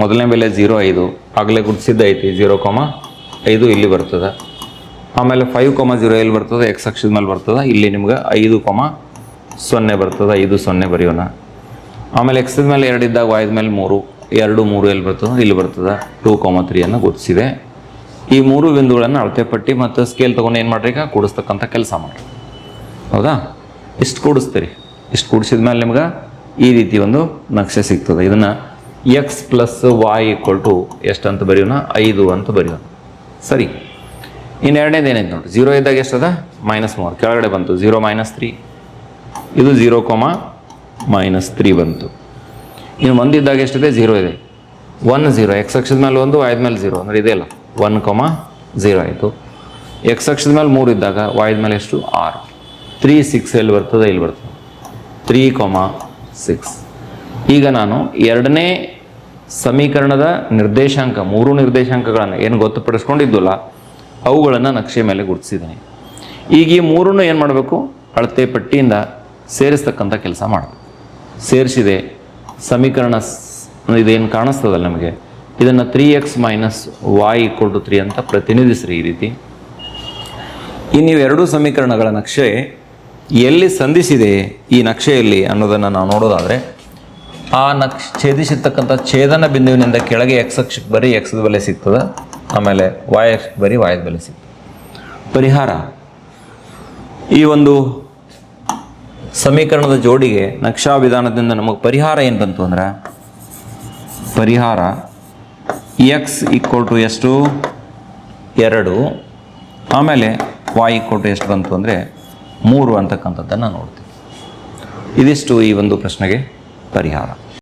ಮೊದಲನೇ ಬೆಲೆ ಜೀರೋ ಐದು, ಆಗಲೇ ಗುರುತಿಸಿದ್ದು ಐತಿ ಜೀರೋ ಕಾಮ ಐದು ಇಲ್ಲಿ ಬರ್ತದೆ. ಆಮೇಲೆ ಫೈವ್ ಕಾಮ ಜೀರೋ ಎಲ್ಲಿ ಬರ್ತದೆ? ಎಕ್ಸ್ ಅಕ್ಷದ ಮೇಲೆ ಬರ್ತದೆ. ಇಲ್ಲಿ ನಿಮ್ಗೆ ಐದು ಕಾಮ ಸೊನ್ನೆ ಬರ್ತದೆ. ಐದು ಸೊನ್ನೆ ಬರೆಯೋಣ. ಆಮೇಲೆ ಎಕ್ಸದ ಮೇಲೆ ಎರಡು ಇದ್ದಾಗ ವಾಯ್ದ ಮೇಲೆ ಮೂರು, ಎರಡು ಮೂರು ಎಲ್ಲಿ ಬರ್ತದೆ? ಇಲ್ಲಿ ಬರ್ತದೆ. ಟೂ ಕಾಮ ತ್ರೀಯನ್ನು ಗುರುತಿಸಿದೆ ಈ ಮೂರು ಬಿಂದುಗಳನ್ನು ಅಳತೆ ಪಟ್ಟಿ ಮತ್ತು ಸ್ಕೇಲ್ ತೊಗೊಂಡು ಏನು ಮಾಡ್ರಿ ಈಗ? ಕೂಡಿಸ್ತಕ್ಕಂಥ ಕೆಲಸ ಮಾಡಿ ಹೌದಾ? ಇಷ್ಟು ಕೂಡಿಸ್ತೀರಿ. ಇಷ್ಟು ಕೂಡಿಸಿದ ಮೇಲೆ ನಿಮ್ಗೆ ಈ ರೀತಿ ಒಂದು ನಕ್ಷೆ ಸಿಗ್ತದೆ. ಇದನ್ನು X plus Y equal to ಎಷ್ಟು ಅಂತ ಬರೆಯೋಣ? ಐದು ಅಂತ ಬರೆಯೋಣ. ಸರಿ. ಇನ್ನು ಎರಡನೇದು ಏನೈತೆ ನೋಡಿ? ಜೀರೋ ಇದ್ದಾಗ ಎಷ್ಟದ? ಮೈನಸ್ ಮೂರು. ಕೆಳಗಡೆ ಬಂತು. ಜೀರೋ ಮೈನಸ್ ತ್ರೀ ಇದು ಜೀರೋ ಕೊಮ ಮೈನಸ್ ತ್ರೀ ಬಂತು. ಇನ್ನು ಒಂದಿದ್ದಾಗ ಎಷ್ಟಿದೆ? ಜೀರೋ ಇದೆ. ಒನ್ ಜೀರೋ ಎಕ್ಸ್ ಅಕ್ಷದ ಮೇಲೆ ಒಂದು ವಾಯ್ದ ಮೇಲೆ ಜೀರೋ ಅಂದರೆ ಇದೆಯಲ್ಲ ಒನ್ ಕೊಮ ಜೀರೋ ಆಯಿತು. ಎಕ್ಸ್ ಅಕ್ಷದ ಮೇಲೆ ಮೂರು ಇದ್ದಾಗ ವಾಯ್ದ ಮೇಲೆ ಎಷ್ಟು? ಆರು. ತ್ರೀ ಸಿಕ್ಸ್ ಎಲ್ಲಿ ಬರ್ತದೆ? ಇಲ್ಲಿ ಬರ್ತದೆ. ತ್ರೀ ಕೊಮ ಸಿಕ್ಸ್ ಈಗ ನಾನು ಎರಡನೇ ಸಮೀಕರಣದ ನಿರ್ದೇಶಾಂಕ, ಮೂರು ನಿರ್ದೇಶಾಂಕಗಳನ್ನು ಏನು ಗೊತ್ತುಪಡಿಸ್ಕೊಂಡಿದ್ದಲ್ಲ, ಅವುಗಳನ್ನು ನಕ್ಷೆ ಮೇಲೆ ಗುರುತಿಸಿದ್ದೀನಿ. ಈಗ ಈ ಮೂರನ್ನು ಏನು ಮಾಡಬೇಕು? ಅಳತೆ ಪಟ್ಟಿಯಿಂದ ಸೇರಿಸ್ತಕ್ಕಂಥ ಕೆಲಸ ಮಾಡಬೇಕು. ಸೇರಿಸಿದೆ, ಸಮೀಕರಣ ಇದೇನು ಕಾಣಿಸ್ತದಲ್ಲ ನಮಗೆ? ಇದನ್ನು three X minus Y equal to three ಅಂತ ಪ್ರತಿನಿಧಿಸ್ರಿ ಈ ರೀತಿ. ಈ ನೀವು ಎರಡೂ ಸಮೀಕರಣಗಳ ನಕ್ಷೆ ಎಲ್ಲಿ ಸಂಧಿಸಿದೆ ಈ ನಕ್ಷೆಯಲ್ಲಿ ಅನ್ನೋದನ್ನು ನಾವು ನೋಡೋದಾದರೆ ಆ ನಕ್ಷ ಛೇದಿಸಿರ್ತಕ್ಕಂಥ ಛೇದನ ಬಿಂದುವಿನಿಂದ ಕೆಳಗೆ ಎಕ್ಸ್ ಅಕ್ಷಕ್ಕೆ ಬರೀ ಎಕ್ಸ್ ಬೆಲೆ ಸಿಗ್ತದೆ. ಆಮೇಲೆ ವಾಯ್ ಅಕ್ಷಕ್ಕೆ ಬರೀ ವಾಯದ ಬೆಲೆ ಸಿಗ್ತದೆ. ಪರಿಹಾರ. ಈ ಒಂದು ಸಮೀಕರಣದ ಜೋಡಿಗೆ ನಕ್ಷಾ ವಿಧಾನದಿಂದ ನಮಗೆ ಪರಿಹಾರ ಏನು ಬಂತು ಅಂದ್ರೆ, ಪರಿಹಾರ ಎಕ್ಸ್ ಈಕ್ವಲ್ ಟು ಎಷ್ಟು? ಎರಡು. ಆಮೇಲೆ ವಾಯ್ ಈಕ್ವಲ್ ಟು ಎಷ್ಟು ಬಂತು ಅಂದರೆ, ಮೂರು ಅಂತಕ್ಕಂಥದ್ದನ್ನು ನೋಡ್ತೀವಿ. ಇದಿಷ್ಟು ಈ ಒಂದು ಪ್ರಶ್ನೆಗೆ. ಪರಿಹಾರ